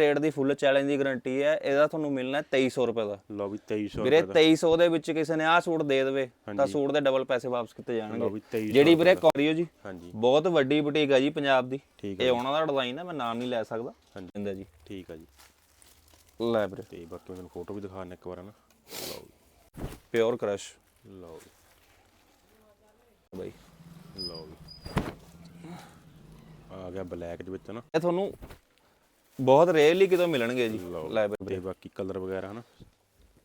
Rate ਦੀ full challenge ਦੀ guarantee ਹੈ ਇਹਦਾ ਤੁਹਾਨੂੰ ਮਿਲਣਾ ਹੈ 2300 ਰੁਪਏ ਦਾ। ਲਓ ਵੀ 2300 ਵੀਰੇ ਰੁਪਏ ਦਾ। 2300 ਦੇ ਵਿੱਚ ਕਿਸੇ ਨੇ ਆਹ ਸੂਟ ਦੇ ਦੇਵੇ ਤਾਂ। ਸੂਟ ਦੇ ਡਬਲ ਪੈਸੇ ਵਾਪਸ ਕੀਤੇ ਜਾਣਗੇ। ਵੀ 2300 ਜਿਹੜੀ ਵੀਰੇ ਕੋਰੀਓ ਜੀ ਹਾਂਜੀ। ਬਹੁਤ ਵੱਡੀ ਬੁਟੀਕ ਹੈ ਜੀ ਪੰਜਾਬ ਦੀ। ਇਹ ਉਹਨਾਂ ਦਾ ਡਿਜ਼ਾਈਨ ਹੈ ਮੈਂ ਨਾਮ ਨਹੀਂ ਲੈ ਸਕਦਾ। ਹਾਂਜੀ। ਜੀ। ਠੀਕ ਆ ਜੀ। ਲੈ ਵੀਰੇ। ਤੇ ਬਾਕੀ ਮੈਂ ਤੁਹਾਨੂੰ ਫੋਟੋ ਵੀ ਦਿਖਾਣਾ ਇੱਕ ਵਾਰ ਨਾ। ਲਓ ਪਿਓਰ ਕ੍ਰਸ਼ ਲਓ ਬਾਈ। ਲਓ ਆ ਗਿਆ ਬਲੈਕ ਦੇ ਵਿੱਚ ਨਾ। ਇਹ ਤੁਹਾਨੂੰ ਬਹੁਤ ਰੇਅਰਲੀ ਕਿਤੋਂ ਮਿਲਣਗੇ ਜੀ ਲਓ ਲੈ ਵੀਰੇ ਤੇ ਬਾਕੀ ਕਲਰ ਵਗੈਰਾ ਹਨਾ?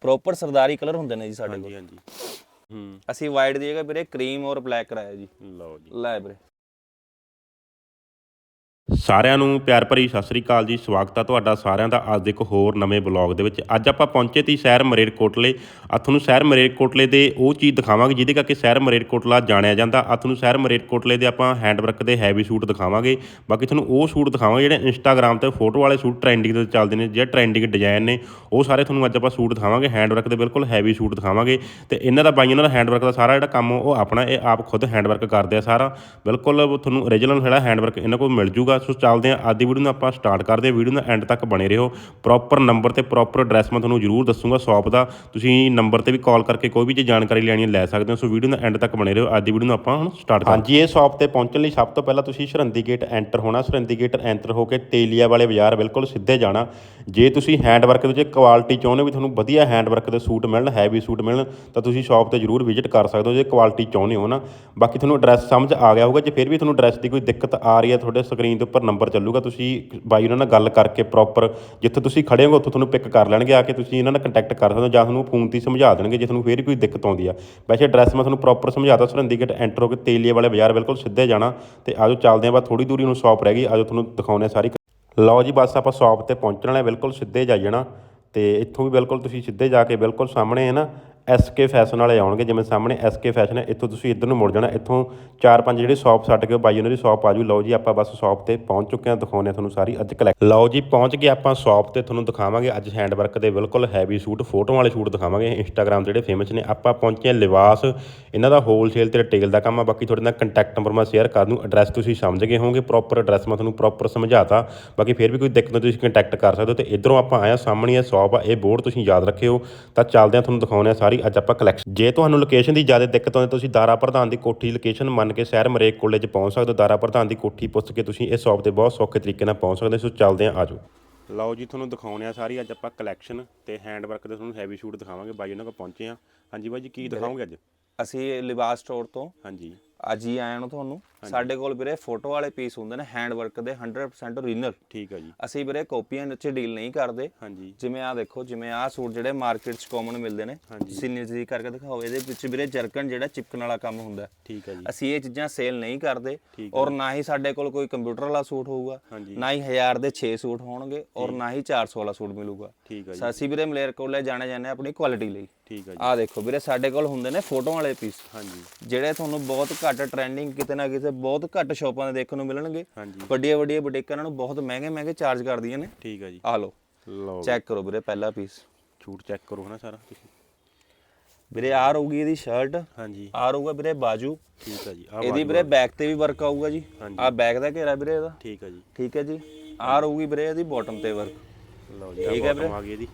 ਪ੍ਰੋਪਰ ਸਰਦਾਰੀ ਕਲਰ ਹੁੰਦੇ ਨੇ ਜੀ ਸਾਡੇ ਕੋਲ। ਹਾਂਜੀ। ਹਾਂਜੀ ਹੂੰ। ਅਸੀਂ ਵਾਈਟ ਦੀ ਜਗ੍ਹਾ ਵੀਰੇ ਕਰੀਮ ਔਰ ਬਲੈਕ ਕਰਾਇਆ ਜੀ। ਲਓ ਜੀ। ਲੈ ਵੀਰੇ। ਸਾਰਿਆਂ ਨੂੰ ਪਿਆਰ ਭਰੀ ਸਤਿ ਸ੍ਰੀ ਅਕਾਲ ਜੀ। ਸਵਾਗਤ ਹੈ ਤੁਹਾਡਾ ਸਾਰਿਆਂ ਦਾ ਅੱਜ ਦੇ ਇੱਕ ਹੋਰ ਨਵੇਂ ਬਲੌਗ ਦੇ ਵਿੱਚ। ਅੱਜ ਆਪਾਂ ਪਹੁੰਚੇ ਤੀ ਸ਼ਹਿਰ ਮਰੇਰਕੋਟਲੇ। ਆ ਤੁਹਾਨੂੰ ਸ਼ਹਿਰ ਮਰੇਰਕੋਟਲੇ ਦੇ ਉਹ ਚੀਜ਼ ਦਿਖਾਵਾਂਗੇ, ਜਿਹਦੇ ਕਰਕੇ ਸ਼ਹਿਰ ਮਰੇਰਕੋਟਲਾ ਜਾਣਿਆ ਜਾਂਦਾ। ਆ ਤੁਹਾਨੂੰ ਸ਼ਹਿਰ ਮਰੇਰਕੋਟਲੇ ਦੇ ਆਪਾਂ ਹੈਂਡਵਰਕ ਦੇ ਹੈਵੀ ਸੂਟ ਦਿਖਾਵਾਂਗੇ। ਬਾਕੀ ਤੁਹਾਨੂੰ ਉਹ ਸੂਟ ਦਿਖਾਵਾਂਗੇ ਜਿਹੜੇ ਇੰਸਟਾਗ੍ਰam ਤੇ ਫੋਟੋ ਵਾਲੇ ਸੂਟ ਟ੍ਰੈਂਡਿੰਗ ਦੇ ਚੱਲਦੇ ਨੇ, ਜਿਹੜੇ ਟ੍ਰੈਂਡਿੰਗ ਡਿਜ਼ਾਈਨ ਨੇ, ਉਹ ਸਾਰੇ ਤੁਹਾਨੂੰ ਅੱਜ ਆਪਾਂ ਸੂਟ ਦਿਖਾਵਾਂਗੇ। ਹੈਂਡਵਰਕ ਦੇ ਬਿਲਕੁਲ ਹੈਵੀ ਸੂਟ ਦਿਖਾਵਾਂਗੇ। ਤੇ ਇਹਨਾਂ ਦਾ ਬਾਈਆਂ ਦਾ ਹੈਂਡਵਰਕ ਦਾ ਸਾਰਾ ਜਿਹੜਾ ਕੰਮ ਉਹ ਆਪਣਾ, ਇਹ ਆਪ ਖੁਦ ਹੈਂਡਵਰਕ ਕਰਦੇ ਆ ਸਾਰਾ। ਬਿਲਕੁਲ ਤੁਹਾਨੂੰ ਓਰੀਜਨਲ ਜਿਹੜਾ ਹੈਂਡਵਰਕ ਇਹਨਾਂ ਕੋਲ ਮਿਲ ਜੂਗਾ। ਸੋ ਚੱਲਦੇ ਆ ਅੱਜ ਦੀ ਵੀਡੀਓ ਨੂੰ ਆਪਾਂ ਸਟਾਰਟ ਕਰਦੇ ਆ ਵੀਡੀਓ ਨੂੰ ਐਂਡ ਤੱਕ ਬਣੇ ਰਹੋ। ਪ੍ਰੋਪਰ ਨੰਬਰ ਤੇ ਪ੍ਰੋਪਰ ਐਡਰੈਸ ਮੈਂ ਤੁਹਾਨੂੰ ਜ਼ਰੂਰ ਦੱਸੂਗਾ ਸ਼ਾਪ ਦਾ। ਤੁਸੀਂ ਨੰਬਰ ਤੇ ਵੀ ਕਾਲ ਕਰਕੇ ਕੋਈ ਵੀ ਜੇ ਜਾਣਕਾਰੀ ਲੈਣੀ ਹੈ, ਲੈ ਸਕਦੇ ਹੋ। ਸੋ ਵੀਡੀਓ ਨੂੰ ਐਂਡ ਤੱਕ ਬਣੇ ਰਹੋ। ਅੱਜ ਦੀ ਵੀਡੀਓ ਨੂੰ ਆਪਾਂ ਹੁਣ ਸਟਾਰਟ ਕਰਦੇ ਹਾਂਜੀ, ਇਹ ਸ਼ਾਪ ਤੇ ਪਹੁੰਚਣ ਲਈ ਸਭ ਤੋਂ ਪਹਿਲਾਂ ਤੁਸੀਂ ਸਰਹੰਦੀ ਗੇਟ ਐਂਟਰ ਹੋਣਾ। ਸਰਹੰਦੀ ਗੇਟ ਐਂਟਰ ਹੋ ਕੇ ਤੇਲੀਆ ਵਾਲੇ ਬਾਜ਼ਾਰ ਬਿਲਕੁਲ ਸਿੱਧੇ ਜਾਣਾ। ਜੇ ਤੁਸੀਂ ਹੈਂਡਵਰਕ ਦੇ ਵਿੱਚ ਕੁਆਲਿਟੀ ਚਾਹੁੰਦੇ ਹੋ ਵੀ ਤੁਹਾਨੂੰ ਵਧੀਆ ਹੈਂਡਵਰਕ ਦੇ ਸੂਟ ਮਿਲਣ ਹੈਵੀ ਸੂਟ ਮਿਲਣ, ਤਾਂ ਤੁਸੀਂ ਸ਼ਾਪ ਤੇ ਜ਼ਰੂਰ ਵਿਜ਼ਿਟ ਕਰ ਸਕਦੇ ਹੋ ਜੇ ਕੁਆਲਿਟੀ ਚਾਹੁੰਦੇ ਹੋ ਨਾ। ਬਾਕੀ ਤੁਹਾਨੂੰ ਐਡਰੈਸ ਸਮਝ ਆ ਗਿਆ ਹੋਊਗਾ, ਜੇ ਫਿਰ ਵੀ ਤੁਹਾਨੂੰ ਐਡਰੈਸ ਦੀ ਕੋਈ ਦਿੱਕਤ ਆ ਰਹੀ ਹੈ, ਤੁਹਾਡੇ ਸਕਰੀਨ ਦੇ ਉੱਪਰ ਨੰਬਰ ਚੱਲੂਗਾ, ਤੁਸੀਂ ਬਾਈ ਉਹਨਾਂ ਨਾਲ ਗੱਲ ਕਰਕੇ ਪ੍ਰੋਪਰ ਜਿੱਥੇ ਤੁਸੀਂ ਖੜੇ ਹੋ ਉੱਥੋਂ ਤੁਹਾਨੂੰ ਪਿਕ ਕਰ ਲੈਣਗੇ, ਆ ਕੇ ਤੁਸੀਂ ਇਹਨਾਂ ਨਾਲ ਕੰਟੈਕਟ ਕਰ ਸਕਦੇ ਹੋ, ਜਾਂ ਤੁਹਾਨੂੰ ਫੋਨ ਤੇ ਸਮਝਾ ਦੇਣਗੇ ਜੇ ਤੁਹਾਨੂੰ ਫਿਰ ਵੀ ਕੋਈ ਦਿੱਕਤ ਆਉਂਦੀ ਆ। ਵੈਸੇ ਐਡਰੈਸ ਮੈਂ ਤੁਹਾਨੂੰ ਪ੍ਰੋਪਰ ਸਮਝਾਤਾ ਸਰਹੰਦੀ ਗੇਟ ਐਂਟਰ ਹੋ ਕੇ ਤੇਲੀਏ ਵਾਲੇ ਬਾਜ਼ਾਰ ਬਿਲਕੁਲ ਸਿੱਧੇ ਜਾਣਾ, ਤੇ ਆਜੋ ਚੱਲਦੇ ਹਾਂ, ਬਸ ਥੋੜੀ ਦੂਰੀ ਨੂੰ ਸ਼ਾਪ ਰਹਿ ਗਈ, ਆਜੋ ਤੁਹਾਨੂੰ ਦਿਖਾਉਂਦੇ ਹਾਂ ਸਾਰੀ ਲਓ ਜੀ, ਬਸ ਆਪਾਂ ਸ਼ਾਪ ਤੇ ਪਹੁੰਚਣ ਵਾਲੇ ਬਿਲਕੁਲ ਸਿੱਧੇ ਜਾਈ ਜਾਣਾ ਤੇ ਇੱਥੋਂ ਵੀ ਬਿਲਕੁਲ ਤੁਸੀਂ ਸਿੱਧੇ ਜਾ ਕੇ ਬਿਲਕੁਲ ਸਾਹਮਣੇ ਹੈ ਨਾ ਐਸਕੇ ਫੈਸ਼ਨ ਵਾਲੇ ਆਉਣਗੇ, ਜਿਵੇਂ ਸਾਹਮਣੇ ਐਸਕੇ ਫੈਸ਼ਨ ਹੈ, ਇੱਥੋਂ ਤੁਸੀਂ ਇੱਧਰ ਨੂੰ ਮੁੜ ਜਾਣਾ, ਇੱਥੋਂ ਚਾਰ ਪੰਜ ਜਿਹੜੇ ਸ਼ਾਪ ਛੱਡ ਕੇ ਬਾਈ ਉਹਨਾਂ ਦੀ ਸ਼ਾਪ ਆਜੂ ਲਓ ਜੀ, ਆਪਾਂ ਬਸ ਸ਼ਾਪ ਤੇ ਪਹੁੰਚ ਚੁੱਕੇ ਹਾਂ, ਦਿਖਾਉਂਦੇ ਹਾਂ ਤੁਹਾਨੂੰ ਸਾਰੀ ਅੱਜ ਕਲੈਕਟ ਲਓ ਜੀ, ਪਹੁੰਚ ਗਏ ਆਪਾਂ ਸ਼ਾਪ ਤੇ, ਤੁਹਾਨੂੰ ਦਿਖਾਵਾਂਗੇ ਅੱਜ ਹੈਂਡ ਵਰਕ ਦੇ ਬਿਲਕੁਲ ਹੈਵੀ ਸੂਟ ਫੋਟੋਆਂ ਵਾਲੇ ਸੂਟ ਦਿਖਾਵਾਂਗੇ ਇੰਸਟਾਗ੍ਰam ਜਿਹੜੇ ਫੇਮਸ ਨੇ, ਆਪਾਂ ਪਹੁੰਚੇ ਹਾਂ ਲਿਵਾਸ ਇਹਨਾਂ ਦਾ ਹੋਲਸੇਲ ਤੇ ਰਿਟੇਲ ਦਾ ਕੰਮ ਆ, ਬਾਕੀ ਤੁਹਾਡੇ ਨਾਲ ਕੰਟੈਕਟ ਨੰਬਰ ਮੈਂ ਸ਼ੇਅਰ ਕਰ ਦੂੰ ਐਡਰੈਸ ਤੁਸੀਂ ਸਮਝ ਗਏ ਹੋਵੋਗੇ ਪ੍ਰੋਪਰ ਐਡਰੈਸ ਮੈਂ ਤੁਹਾਨੂੰ ਪ੍ਰੋਪਰ ਸਮਝਾਤਾ। ਬਾਕੀ ਫਿਰ ਵੀ ਕੋਈ ਦਿੱਕਤ ਤੁਸੀਂ ਕੰਟੈਕਟ ਕਰ ਸਕਦੇ ਹੋ, ਤੇ ਇਧਰੋਂ ਆਪਾਂ ਆਇਆ ਸਾਹਮਣੇ ਇਹ ਸ਼ਾਪ ਆ, ਇਹ ਬੋਰਡ ਤੁਸੀਂ ਯਾਦ ਰੱਖਿਓ। ਤਾਂ ਚੱਲਦੇ ਆ ਤੁਹਾਨੂੰ ਦਿਖਾਉਂਦੇ ਆ ਸਾਰੀ ਅੱਜ ਆਪਾਂ ਕਲੈਕਸ਼ਨ ਜੇ ਤੁਹਾਨੂੰ ਲੋਕੇਸ਼ਨ ਦੀ ਜ਼ਿਆਦਾ ਦਿੱਕਤ ਆਉਂਦੀ ਤੁਸੀਂ ਦਾਰਾ ਪ੍ਰਧਾਨ ਦੀ ਕੋਠੀ ਲੋਕੇਸ਼ਨ ਮੰਨ ਕੇ ਸ਼ਹਿਰ ਮਰੇਕ ਕੋਲੇ 'ਚ ਪਹੁੰਚ ਸਕਦੇ ਹੋ। ਦਾਰਾ ਪ੍ਰਧਾਨ ਦੀ ਕੋਠੀ ਪੁੱਛ ਕੇ ਤੁਸੀਂ ਇਸ ਸ਼ਾਪ ਤੇ ਬਹੁਤ ਸੌਖੇ ਤਰੀਕੇ ਨਾਲ ਪਹੁੰਚ ਸਕਦੇ ਹੋ। ਸੋ ਚੱਲਦੇ ਆ ਆਜੋ ਲਓ ਜੀ ਤੁਹਾਨੂੰ ਦਿਖਾਉਂਦੇ ਆ ਸਾਰੀ ਅੱਜ ਆਪਾਂ ਕਲੈਕਸ਼ਨ ਤੇ ਹੈਂਡਵਰਕ ਦੇ ਤੁਹਾਨੂੰ ਹੈਵੀ ਸ਼ੂਟ ਦਿਖਾਵਾਂਗੇ। ਬਾਈ ਉਹਨਾਂ ਕੋਲ ਪਹੁੰਚੇ ਆ ਹਾਂਜੀ ਬਾਈ ਜੀ ਕੀ ਦਿਖਾਓਗੇ ਅੱਜ? ਅਸੀਂ ਲਿਬਾਸ ਸਟੋਰ ਤੋਂ ਹਾਂਜੀ। ਅੱਜ ਹੀ ਆਏ ਨੂੰ ਤੁਹਾਨੂੰ। ਸਾਡੇ ਕੋਲ ਵੀਰੇ ਫੋਟੋ ਵਾਲੇ ਪੀਸ ਹੁੰਦੇ ਨੇ ਹੈਂਡ ਵਰਕ ਦੇ 100% ਓਰੀਜਨਲ ਠੀਕ ਆ ਜੀ। ਅਸੀਂ ਵੀਰੇ ਕਾਪੀਆਂ ਵਿੱਚ ਡੀਲ ਨਹੀਂ ਕਰਦੇ। ਹਾਂਜੀ। ਜਿਵੇਂ ਆ ਦੇਖੋ ਜਿਵੇਂ ਆ ਸੂਟ ਜਿਹੜੇ ਮਾਰਕੀਟ 'ਚ ਕਾਮਨ ਮਿਲਦੇ ਨੇ ਨਜ਼ਦੀਕ ਕਰਕੇ ਦਿਖਾਓ ਇਹਦੇ ਵਿੱਚ ਵੀਰੇ ਜਰਕਨ ਜਿਹੜਾ ਚਿਪਕਣ ਵਾਲਾ ਕੰਮ ਹੁੰਦਾ ਹੈ। ਠੀਕ ਆ ਜੀ। ਅਸੀਂ ਇਹ ਚੀਜ਼ਾਂ ਸੇਲ ਨਹੀਂ ਕਰਦੇ ਔਰ ਨਾ ਹੀ ਸਾਡੇ ਕੋਲ ਕੋਈ ਕੰਪਿਊਟਰ ਵਾਲਾ ਸੂਟ ਹੋਊਗਾ ਨਾ ਹੀ 1000 ਦੇ 6 ਸੂਟ ਹੋਣਗੇ ਔਰ ਨਾ ਹੀ 400 ਵਾਲਾ ਸੂਟ ਮਿਲੂਗਾ। ਠੀਕ ਆ ਜੀ। ਅਸੀਂ ਵੀਰੇ ਮਲੇਰ ਕੋਲੇ ਜਾਣੇ ਜਾਂਦੇ ਹਾਂ ਆਪਣੀ ਕੁਆਲਿਟੀ ਲਈ। ਠੀਕ ਆ ਜੀ। ਆ ਦੇਖੋ ਵੀਰੇ ਸਾਡੇ ਕੋਲ ਹੁੰਦੇ ਨੇ ਫੋਟੋ ਵਾਲੇ ਪੀਸ ਹਾਂਜੀ। ਜਿਹੜੇ ਤੁਹਾਨੂੰ ਬਹੁਤ ਘੱਟ ਟ੍ਰੈਂਡਿੰਗ ਕਿਤੇ ਨਾ ਕਿਤੇ ਬਹੁਤ ਘੱਟ ਸ਼ਾਪਾਂ 'ਤੇ ਦੇਖਣ ਨੂੰ ਮਿਲਣਗੇ। ਹਾਂਜੀ। ਵੱਡੀਆਂ ਵੱਡੀਆਂ ਬੁਟੀਕਾਂ ਇਹਨਾਂ ਨੂੰ ਬਹੁਤ ਮਹਿੰਗੇ ਮਹਿੰਗੇ ਚਾਰਜ ਕਰਦੀਆਂ ਨੇ। ਠੀਕ ਆ ਜੀ। ਆ ਲਓ। ਲਓ ਚੈੱਕ ਕਰੋ ਵੀਰੇ ਪਹਿਲਾ ਪੀਸ ਛੂਟ ਚੈੱਕ ਕਰੋ ਹਨਾ ਸਾਰਾ ਤੁਸੀਂ। ਵੀਰੇ ਆ ਰਹੂਗੀ ਇਹਦੀ ਸ਼ਰਟ ਹਾਂਜੀ। ਆ ਰਹੂਗਾ ਵੀਰੇ ਬਾਜੂ। ਠੀਕ ਆ ਜੀ ਆ ਇਹਦੀ ਵੀਰੇ ਬੈਕ ਤੇ ਵੀ ਵਰਕ ਆਊਗਾ ਜੀ। ਹਾਂਜੀ। ਆ ਬੈਕ ਦਾ ਘੇਰਾ ਵੀਰੇ ਇਹਦਾ। ਠੀਕ ਆ ਜੀ। ਠੀਕ ਹੈ ਜੀ। ਆ ਰਹੂਗੀ ਵੀਰੇ ਇਹਦੀ ਬਾਟਮ ਤੇ ਵਰਕ ਲਓ ਜੀ ਠੀਕ ਆ ਹੈ bottom ਆ ਗਈ ਇਹਦੀ।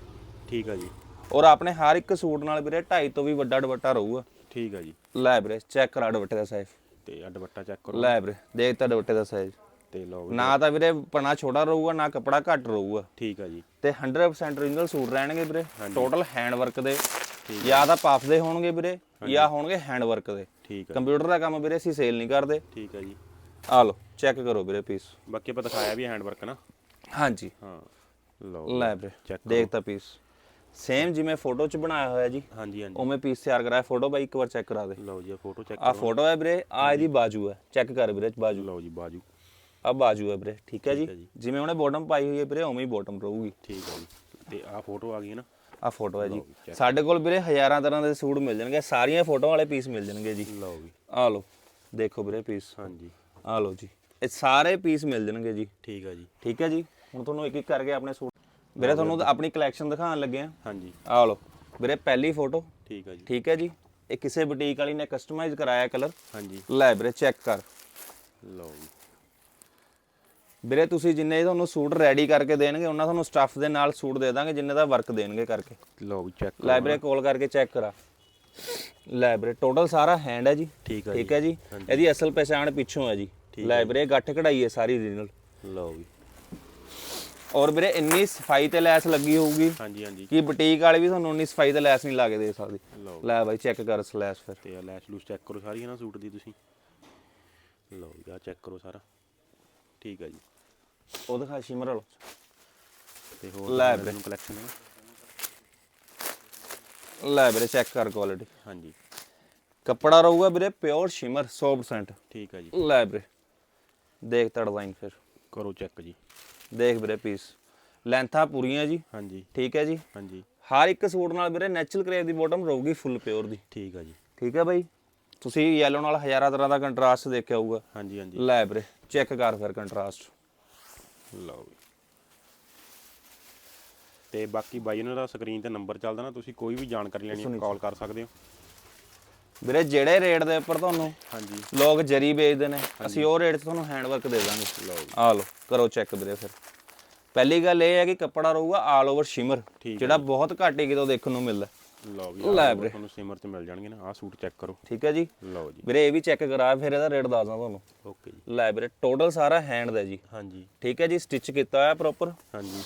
ਠੀਕ ਆ ਜੀ। ਔਰ ਆਪਣੇ ਹਰ ਇੱਕ ਸੂਟ ਨਾਲ ਵੀਰੇ 2.5 ਤੋਂ ਵੀ ਵੱਡਾ ਦੁਪੱਟਾ ਰਹੂਗਾ। ਠੀਕ ਆ ਜੀ। ਲੈ ਵੀਰੇ ਚੈੱਕ ਕਰਾ ਦੁਪੱਟੇ ਦਾ ਸਾਈਜ਼ ਤੇ ਆ ਦੁਪੱਟਾ ਚੈੱਕ ਕਰੋ। ਲੈ ਵੀਰੇ ਦੇਖ ਤਾਂ ਦੁਪੱਟੇ ਦਾ ਸਾਈਜ਼ ਤੇ ਲਓ। ਨਾ ਤਾਂ ਵੀਰੇ ਪਣਾ ਛੋਟਾ ਰਹੂਗਾ ਨਾ ਕਪੜਾ ਘੱਟ ਰਹੂਗਾ। ਠੀਕ ਆ ਜੀ। ਤੇ 100% ਓਰੀਜਨਲ ਸੂਟ ਰਹਿਣਗੇ ਵੀਰੇ। ਟੋਟਲ ਹੈਂਡ ਵਰਕ ਦੇ। ਜਾਂ ਤਾਂ ਪਫ ਦੇ ਹੋਣਗੇ ਵੀਰੇ ਜਾਂ ਹੋਣਗੇ ਹੈਂਡ ਵਰਕ ਦੇ। ਠੀਕ ਆ। ਕੰਪਿਊਟਰ ਦਾ ਕੰਮ ਵੀਰੇ ਅਸੀਂ ਸੇਲ ਨਹੀਂ ਕਰਦੇ। ਠੀਕ ਆ ਜੀ। ਆ ਲਓ ਚੈੱਕ ਕਰੋ ਵੀਰੇ ਪੀਸ ਬਾਕੀ ਆਪਾਂ ਦਿਖਾਇਆ ਵੀ ਹੈਂਡ ਵਰਕ ਨਾ? ਹਾਂਜੀ। ਹਾਂ। ਲਓ ਲੈ ਵੀਰੇ ਦੇਖ ਤਾਂ ਪੀਸ ਸੇਮ ਜਿਵੇਂ ਫੋਟੋ 'ਚ ਬਣਾਇਆ ਹੋਇਆ ਜੀ। ਹਾਂਜੀ ਹਾਂਜੀ। ਉਵੇਂ ਪੀਸ ਤਿਆਰ ਕਰਾਇਆ। ਫੋਟੋ ਬਾਈ ਇੱਕ ਵਾਰ ਚੈੱਕ ਕਰਾ ਦੇ। ਲਓ ਜੀ ਫੋਟੋ ਚੈੱਕ ਆ ਫੋਟੋ ਹੈ ਵੀਰੇ। ਆ ਇਹਦੀ ਬਾਜੂ ਹੈ। ਚੈੱਕ ਕਰ ਵੀਰੇ ਬਾਜੂ। ਲਓ ਜੀ ਬਾਜੂ। ਆ ਬਾਜੂ ਹੈ ਵੀਰੇ। ਠੀਕ ਹੈ ਜੀ। ਹੈ। ਜਿਵੇਂ ਉਹਨੇ ਬਾਟਮ ਪਾਈ ਹੋਈ ਹੈ ਵੀਰੇ ਉਵੇਂ ਹੀ ਬਾਟਮ ਰਹੂਗੀ। ਠੀਕ ਆ ਜੀ। ਤੇ ਆ ਫੋਟੋ ਆ ਗਈ ਨਾ? ਆ ਫੋਟੋ ਹੈ ਜੀ। ਸਾਡੇ ਕੋਲ ਵੀਰੇ ਹਜ਼ਾਰਾਂ ਤਰ੍ਹਾਂ ਦੇ ਸੂਟ ਮਿਲ ਜਾਣਗੇ। ਸਾਰੀਆਂ ਫੋਟੋ ਵਾਲੇ ਪੀਸ ਮਿਲ ਜਾਣਗੇ ਜੀ। ਲਓ ਜੀ। ਆ ਲਓ। ਦੇਖੋ ਵੀਰੇ ਪੀਸ ਹਾਂਜੀ। ਆ ਲਓ ਜੀ। ਇਹ ਸਾਰੇ ਪੀਸ ਮਿਲ ਜਾਣਗੇ ਜੀ। ਠੀਕ ਆ ਜੀ। ਠੀਕ ਹੈ ਜੀ। ਹੁਣ ਤੁਹਾਨੂੰ ਇੱਕ ਇੱਕ ਕਰਕੇ ਆਪਣੇ ਸੂਟ ਵੀਰੇ ਤੁਹਾਨੂੰ ਆਪਣੀ ਕਲੈਕਸ਼ਨ ਦਿਖਾਉਣ ਲੱਗੇ ਆ। ਹਾਂਜੀ। ਆ ਲਓ ਵੀਰੇ ਪਹਿਲੀ ਫੋਟੋ ਠੀਕ ਆ ਜੀ। ਠੀਕ ਹੈ ਜੀ। ਇਹ ਕਿਸੇ ਬੁਟੀਕ ਵਾਲੀ ਨੇ ਕਸਟਮਾਈਜ਼ ਕਰਾਇਆ ਕਲਰ ਹਾਂਜੀ। ਲੈ ਵੀਰੇ ਚੈੱਕ ਕਰ। ਲਓ ਜੀ। ਵੀਰੇ ਤੁਸੀਂ ਜਿੰਨੇ ਤੁਹਾਨੂੰ ਸੂਟ ਰੈਡੀ ਕਰਕੇ ਦੇਣਗੇ ਉਹਨਾਂ ਤੁਹਾਨੂੰ ਸਟੱਫ ਦੇ ਨਾਲ ਸੂਟ ਦੇ ਦਾਂਗੇ ਜਿੰਨੇ ਦਾ ਵਰਕ ਦੇਣਗੇ ਕਰਕੇ। ਲਓ ਚੈੱਕ ਲੈ ਵੀਰੇ ਕਾਲ ਕਰਕੇ ਚੈੱਕ ਕਰਾ। ਲੈ ਵੀਰੇ ਟੋਟਲ ਸਾਰਾ ਹੈਂਡ ਹੈ ਜੀ। ਠੀਕ ਹੈ ਜੀ। ਇਹਦੀ ਅਸਲ ਪਛਾਣ ਪਿੱਛੋਂ ਹੈ ਜੀ। ਲੈ ਵੀਰੇ ਗੱਠ ਕਢਾਈ ਹੈ ਸਾਰੀ ਓਰੀਜਨਲ ਲਓ ਵੀ ਔਰ ਵੀਰੇ ਇੰਨੀ ਸਫ਼ਾਈ ਤੇ ਲੈਸ ਲੱਗੀ ਹੋਊਗੀ। ਹਾਂਜੀ ਹਾਂਜੀ। ਕਿ ਬੁਟੀਕ ਵਾਲੇ ਵੀ ਤੁਹਾਨੂੰ ਉਨੀ ਸਫ਼ਾਈ ਤੇ ਲੈਸ ਨਹੀਂ ਲਾ ਕੇ ਦੇ ਸਕਦੀ? ਲਓ। ਲੈ ਬਾਈ ਚੈੱਕ ਕਰ ਸਲੈਸ਼ ਫਿਰ। ਤੇ ਆ ਲੈਸ਼ ਲੂਸ ਚੈੱਕ ਕਰੋ ਸਾਰੀ ਹੈ ਨਾ ਸੂਟ ਦੀ ਤੁਸੀਂ? ਲਓ ਜੀ ਆ ਚੈੱਕ ਕਰੋ ਸਾਰਾ। ਠੀਕ ਆ ਜੀ। ਉਹ ਦਿਖਾ ਸ਼ਿਮਰ ਵਾਲੋ। ਤੇ ਹੋਰ ਲੈ ਤੁਹਾਨੂੰ ਕਲੈਕਸ਼ਨ ਹੈ ਲੈ ਵੀਰੇ ਚੈੱਕ ਕਰ ਕੁਆਲਿਟੀ ਹਾਂਜੀ। ਕੱਪੜਾ ਰਹੂਗਾ ਵੀਰੇ ਪਿਓਰ ਸ਼ਿਮਰ 100% ਠੀਕ ਆ ਜੀ। ਲੈ ਵੀਰੇ। ਦੇਖ ਤਾ ਡਿਜ਼ਾਈਨ ਫਿਰ। ਕਰੋ ਚੈੱਕ ਜੀ। ਦੇਖ ਵੀਰੇ ਪੀਸ ਲੈਂਥਾਂ ਪੂਰੀਆਂ ਜੀ। ਹਾਂਜੀ। ਠੀਕ ਹੈ ਜੀ? ਹਾਂਜੀ। ਹਰ ਇੱਕ ਸੂਟ ਨਾਲ ਵੀਰੇ ਨੈਚੁਰਲ ਕਰੇਵ ਦੀ ਬਾਟਮ ਰਹੂਗੀ ਫੁੱਲ ਪਿਓਰ ਦੀ। ਠੀਕ ਆ ਜੀ। ਠੀਕ ਹੈ ਬਾਈ? ਤੁਸੀਂ ਯੈਲੋ ਨਾਲ ਹਜ਼ਾਰਾਂ ਤਰ੍ਹਾਂ ਦਾ ਕੰਟਰਾਸਟ ਦੇਖਿਆ ਹੋਊਗਾ। ਹਾਂਜੀ ਹਾਂਜੀ। ਲੈ ਵੀਰੇ ਚੈੱਕ ਕਰ ਫਿਰ ਕੰਟਰਾਸਟ ਲਓ ਤੇ ਬਾਕੀ ਬਾਈ ਉਹਨਾਂ ਦਾ ਸਕਰੀਨ ਤੇ ਨੰਬਰ ਚੱਲਦਾ ਨਾ ਤੁਸੀਂ ਕੋਈ ਵੀ ਜਾਣਕਾਰੀ ਲੈਣੀ ਹੈ ਕਾਲ ਕਰ ਸਕਦੇ ਹੋ। ਵੀਰੇ ਜਿਹੜੇ ਰੇਟ ਦੇ ਉੱਪਰ ਤੁਹਾਨੂੰ ਹਾਂਜੀ। ਲੋਕ ਜਰੀ ਵੇਚਦੇ ਨੇ ਅਸੀਂ ਉਹ ਰੇਟ 'ਤੇ ਤੁਹਾਨੂੰ ਹੈਂਡਵਰਕ ਦੇ ਦਾਂਗੇ। ਲਓ ਆ ਲਓ ਕਰੋ ਚੈੱਕ ਵੀਰੇ ਫਿਰ। ਪਹਿਲੀ ਗੱਲ ਇਹ ਹੈ ਕਿ ਕੱਪੜਾ ਰਹੂਗਾ ਆਲ ਓਵਰ ਸ਼ਿਮਰ ਜਿਹੜਾ ਬਹੁਤ ਘੱਟ ਹੀ ਕਿਤੋਂ ਦੇਖਣ ਨੂੰ ਮਿਲਦਾ। ਲਓ ਵੀ ਲੈ ਆਹ ਵੀਰੇ। ਤੁਹਾਨੂੰ ਸਿਮਰ ਤੇ ਮਿਲ ਜਾਣਗੇ ਨਾ ਆਹ ਸੂਟ ਚੈੱਕ ਕਰੋ। ਠੀਕ ਹੈ ਜੀ? ਲਓ ਜੀ। ਵੀਰੇ ਇਹ ਵੀ ਚੈੱਕ ਕਰਾ ਫਿਰ ਇਹਦਾ ਰੇਟ ਦੱਸਦਾ ਤੁਹਾਨੂੰ। ਓਕੇ ਜੀ। ਲੈ ਵੀਰੇ ਟੋਟਲ ਸਾਰਾ ਹੈਂਡ ਦਾ ਜੀ। ਹਾਂਜੀ। ਠੀਕ ਹੈ ਜੀ ਸਟਿਚ ਕੀਤਾ ਹੋਇਆ ਪ੍ਰੋਪਰ ਹਾਂਜੀ।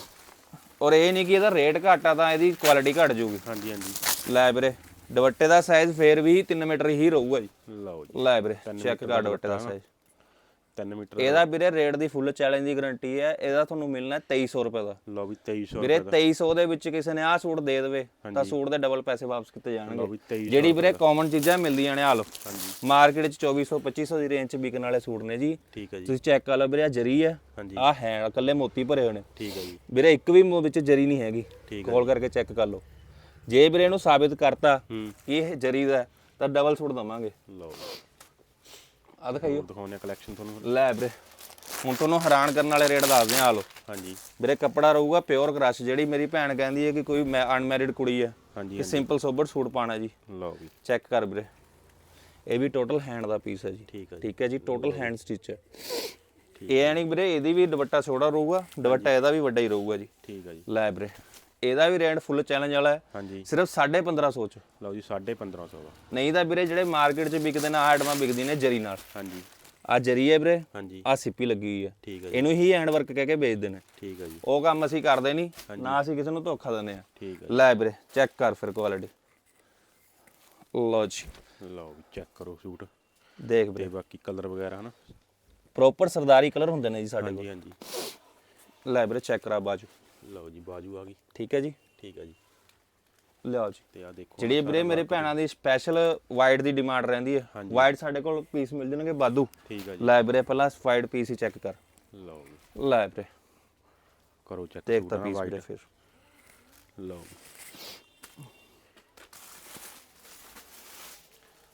ਔਰ ਇਹ ਨਹੀਂ ਕਿ ਇਹਦਾ ਰੇਟ ਘੱਟ ਤਾਂ ਇਹਦੀ ਕੁਆਲਿਟੀ ਘੱਟ ਜਾਊਗੀ। ਹਾਂਜੀ ਹਾਂਜੀ। ਲੈ ਵੀਰੇ ਦੁਪੱਟੇ ਦਾ ਸਾਈਜ਼ ਫੇਰ ਵੀ 3 ਮੀਟਰ ਹੀ ਰਹੂਗਾ ਜੀ। ਲਓ ਜੀ। ਲੈ ਵੀਰੇ ਚੈੱਕ ਕਰ ਦੁਪੱਟੇ ਦਾ ਸਾਈਜ਼ 3 ਮੀਟਰ ਇਹਦਾ ਵੀਰੇ ਰੇਟ ਦੀ ਫੁੱਲ ਚੈਲੰਜ ਦੀ ਗਾਰੰਟੀ ਹੈ। ਇਹਦਾ ਤੁਹਾਨੂੰ ਮਿਲਣਾ 2300 ਰੁਪਏ ਦਾ। ਲਓ ਵੀ 2300 ਵੀਰੇ 2300 ਦੇ ਵਿੱਚ ਕਿਸੇ ਨੇ ਆਹ ਸੂਟ ਦੇ ਦੇਵੇ ਤਾਂ ਸੂਟ ਦੇ ਡਬਲ ਪੈਸੇ ਵਾਪਸ ਕੀਤੇ ਜਾਣਗੇ। ਵੀ 2300 ਜਿਹੜੀ ਵੀਰੇ ਕਾਮਨ ਚੀਜ਼ਾਂ ਮਿਲਦੀਆਂ ਨੇ ਆ ਲਓ। ਹਾਂਜੀ। ਮਾਰਕੀਟ 'ਚ 2400 2500 ਦੀ ਰੇਂਜ 'ਚ ਵਿਕਣ ਵਾਲੇ ਸੂਟ ਨੇ ਜੀ। ਠੀਕ ਹੈ ਜੀ। ਤੁਸੀਂ ਚੈੱਕ ਕਰ ਲਓ ਵੀਰੇ ਆਹ ਜਰੀ ਹੈ। ਆਹ ਹੈ ਇਕੱਲੇ ਮੋਤੀ ਭਰੇ ਨੇ। ਠੀਕ ਹੈ ਜੀ। ਵੀਰੇ ਇੱਕ ਵੀ ਵਿੱਚ ਜਰੀ ਨਹੀਂ ਹੈਗੀ। ਕਾਲ ਕਰਕੇ ਚੈੱਕ ਕਰ ਲਓ। ਜੇ ਵੀਰੇ ਇਹਨੂੰ ਸਾਬਿਤ ਕਰਤਾ ਕਿ ਇਹ ਜਰੀ ਦਾ ਤਾਂ ਡਬਲ ਸੂਟ ਦਵਾਂਗੇ। ਲਓ ਆ ਦਿਖਾਈਓ। ਆ ਕਲੈਕਸ਼ਨ ਤੁਹਾਨੂੰ। ਲੈ ਵੀਰੇ ਹੁਣ ਤੁਹਾਨੂੰ ਹੈਰਾਨ ਕਰਨ ਵਾਲੇ ਰੇਟ ਦੱਸਦੇ ਆ ਆ ਲਓ। ਹਾਂਜੀ। ਵੀਰੇ ਕੱਪੜਾ ਰਹੂਗਾ ਪਿਓਰ ਕ੍ਰਸ਼ ਜਿਹੜੀ ਮੇਰੀ ਭੈਣ ਕਹਿੰਦੀ ਹੈ ਕਿ ਕੋਈ ਅਨਮੈਰਿਡ ਕੁੜੀ ਹੈ ਹਾਂਜੀ ਸਿੰਪਲ ਸੋਬਰ ਸੂਟ ਪਾਣਾ ਜੀ। ਲਓ ਵੀ ਚੈੱਕ ਕਰ ਵੀਰੇ। ਇਹ ਵੀ ਟੋਟਲ ਹੈਂਡ ਦਾ ਪੀਸ ਹੈ ਜੀ। ਠੀਕ ਹੈ ਜੀ। ਠੀਕ ਹੈ ਜੀ ਟੋਟਲ ਹੈਂਡ ਸਟਿਚ ਹੈ। ਇਹ ਨਹੀਂ ਵੀਰੇ ਇਹਦੀ ਵੀ ਦੁਪੱਟਾ ਛੋਟਾ ਰਹੂਗਾ ਦੁਪੱਟਾ ਇਹਦਾ ਵੀ ਵੱਡਾ ਹੀ ਰਹੂਗਾ ਜੀ। ਠੀਕ ਹੈ ਜੀ। ਲੈ ਵੀਰੇ। ਇਹਦਾ ਵੀ ਰੇਟ ਫੁੱਲ ਚੈਲੰਜ ਵਾਲਾ ਹੈ। ਹਾਂਜੀ। ਸਿਰਫ 1550 ਚ। ਲਓ ਜੀ 1550 ਦਾ। ਨਹੀਂ ਤਾਂ ਵੀਰੇ ਜਿਹੜੇ ਮਾਰਕੀਟ 'ਚ ਵਿਕਦੇ ਨੇ ਆਈਟਮਾਂ ਵਿਕਦੀਆਂ ਨੇ ਜਰੀ ਨਾਲ। ਹਾਂਜੀ। ਆ ਜਰੀ ਹੈ ਵੀਰੇ ਹਾਂਜੀ। ਆ ਸਿੱਪੀ ਲੱਗੀ ਹੋਈ ਹੈ। ਠੀਕ ਹੈ ਜੀ। ਇਹਨੂੰ ਹੀ ਹੈਂਡ ਵਰਕ ਕਹਿ ਕੇ ਵੇਚਦੇ ਨੇ। ਠੀਕ ਹੈ ਜੀ। ਉਹ ਕੰਮ ਅਸੀਂ ਕਰਦੇ ਨਹੀਂ ਨਾ ਅਸੀਂ ਕਿਸੇ ਨੂੰ ਧੋਖਾ ਦਿੰਦੇ ਆ ਠੀਕ ਹੈ ਲੈ ਵੀਰੇ ਚੈੱਕ ਕਰ ਫਿਰ ਕੁਆਲਿਟੀ ਲੋ ਜੀ। ਲਓ ਚੈੱਕ ਕਰੋ ਸੂਟ। ਦੇਖ ਵੀਰੇ। ਬਾਕੀ ਕਲਰ ਵਗੈਰਾ ਹਨਾ? ਪ੍ਰੋਪਰ ਸਰਦਾਰੀ ਕਲਰ ਹੁੰਦੇ ਨੇ ਜੀ ਸਾਡੇ ਹਾਂਜੀ ਹਾਂਜੀ। ਕੋਲ ਲੈ ਵੀਰੇ ਚੈੱਕ ਕਰਾ ਬਾਜੂ ਲਓ ਜੀ ਬਾਜੂ ਆ ਗਈ। ਠੀਕ ਹੈ ਜੀ। ਠੀਕ ਹੈ ਜੀ। ਲਿਆਓ ਜੀ। ਤੇ ਆ ਦੇਖੋ ਜਿਹੜੀ ਵੀਰੇ ਮੇਰੇ ਭੈਣਾਂ ਦੀ ਸਪੈਸ਼ਲ ਵਾਈਟ ਦੀ ਡਿਮਾਂਡ ਰਹਿੰਦੀ ਹੈ। ਵਾਈਟ ਸਾਡੇ ਕੋਲ ਪੀਸ ਮਿਲ ਜਾਣਗੇ ਬਾਦੂ ਠੀਕ ਹੈ ਜੀ। ਲੈ ਵੀਰੇ ਪਹਿਲਾਂ ਵਾਈਟ ਪੀਸ ਹੀ ਚੈੱਕ ਕਰ। ਲਓ ਜੀ। ਲੈ ਵੀਰੇ। ਕਰੋ ਚੈੱਕ ਦੇਖ ਤਾਂ ਪੀਸ ਵੀਰੇ ਫਿਰ। ਲਓ।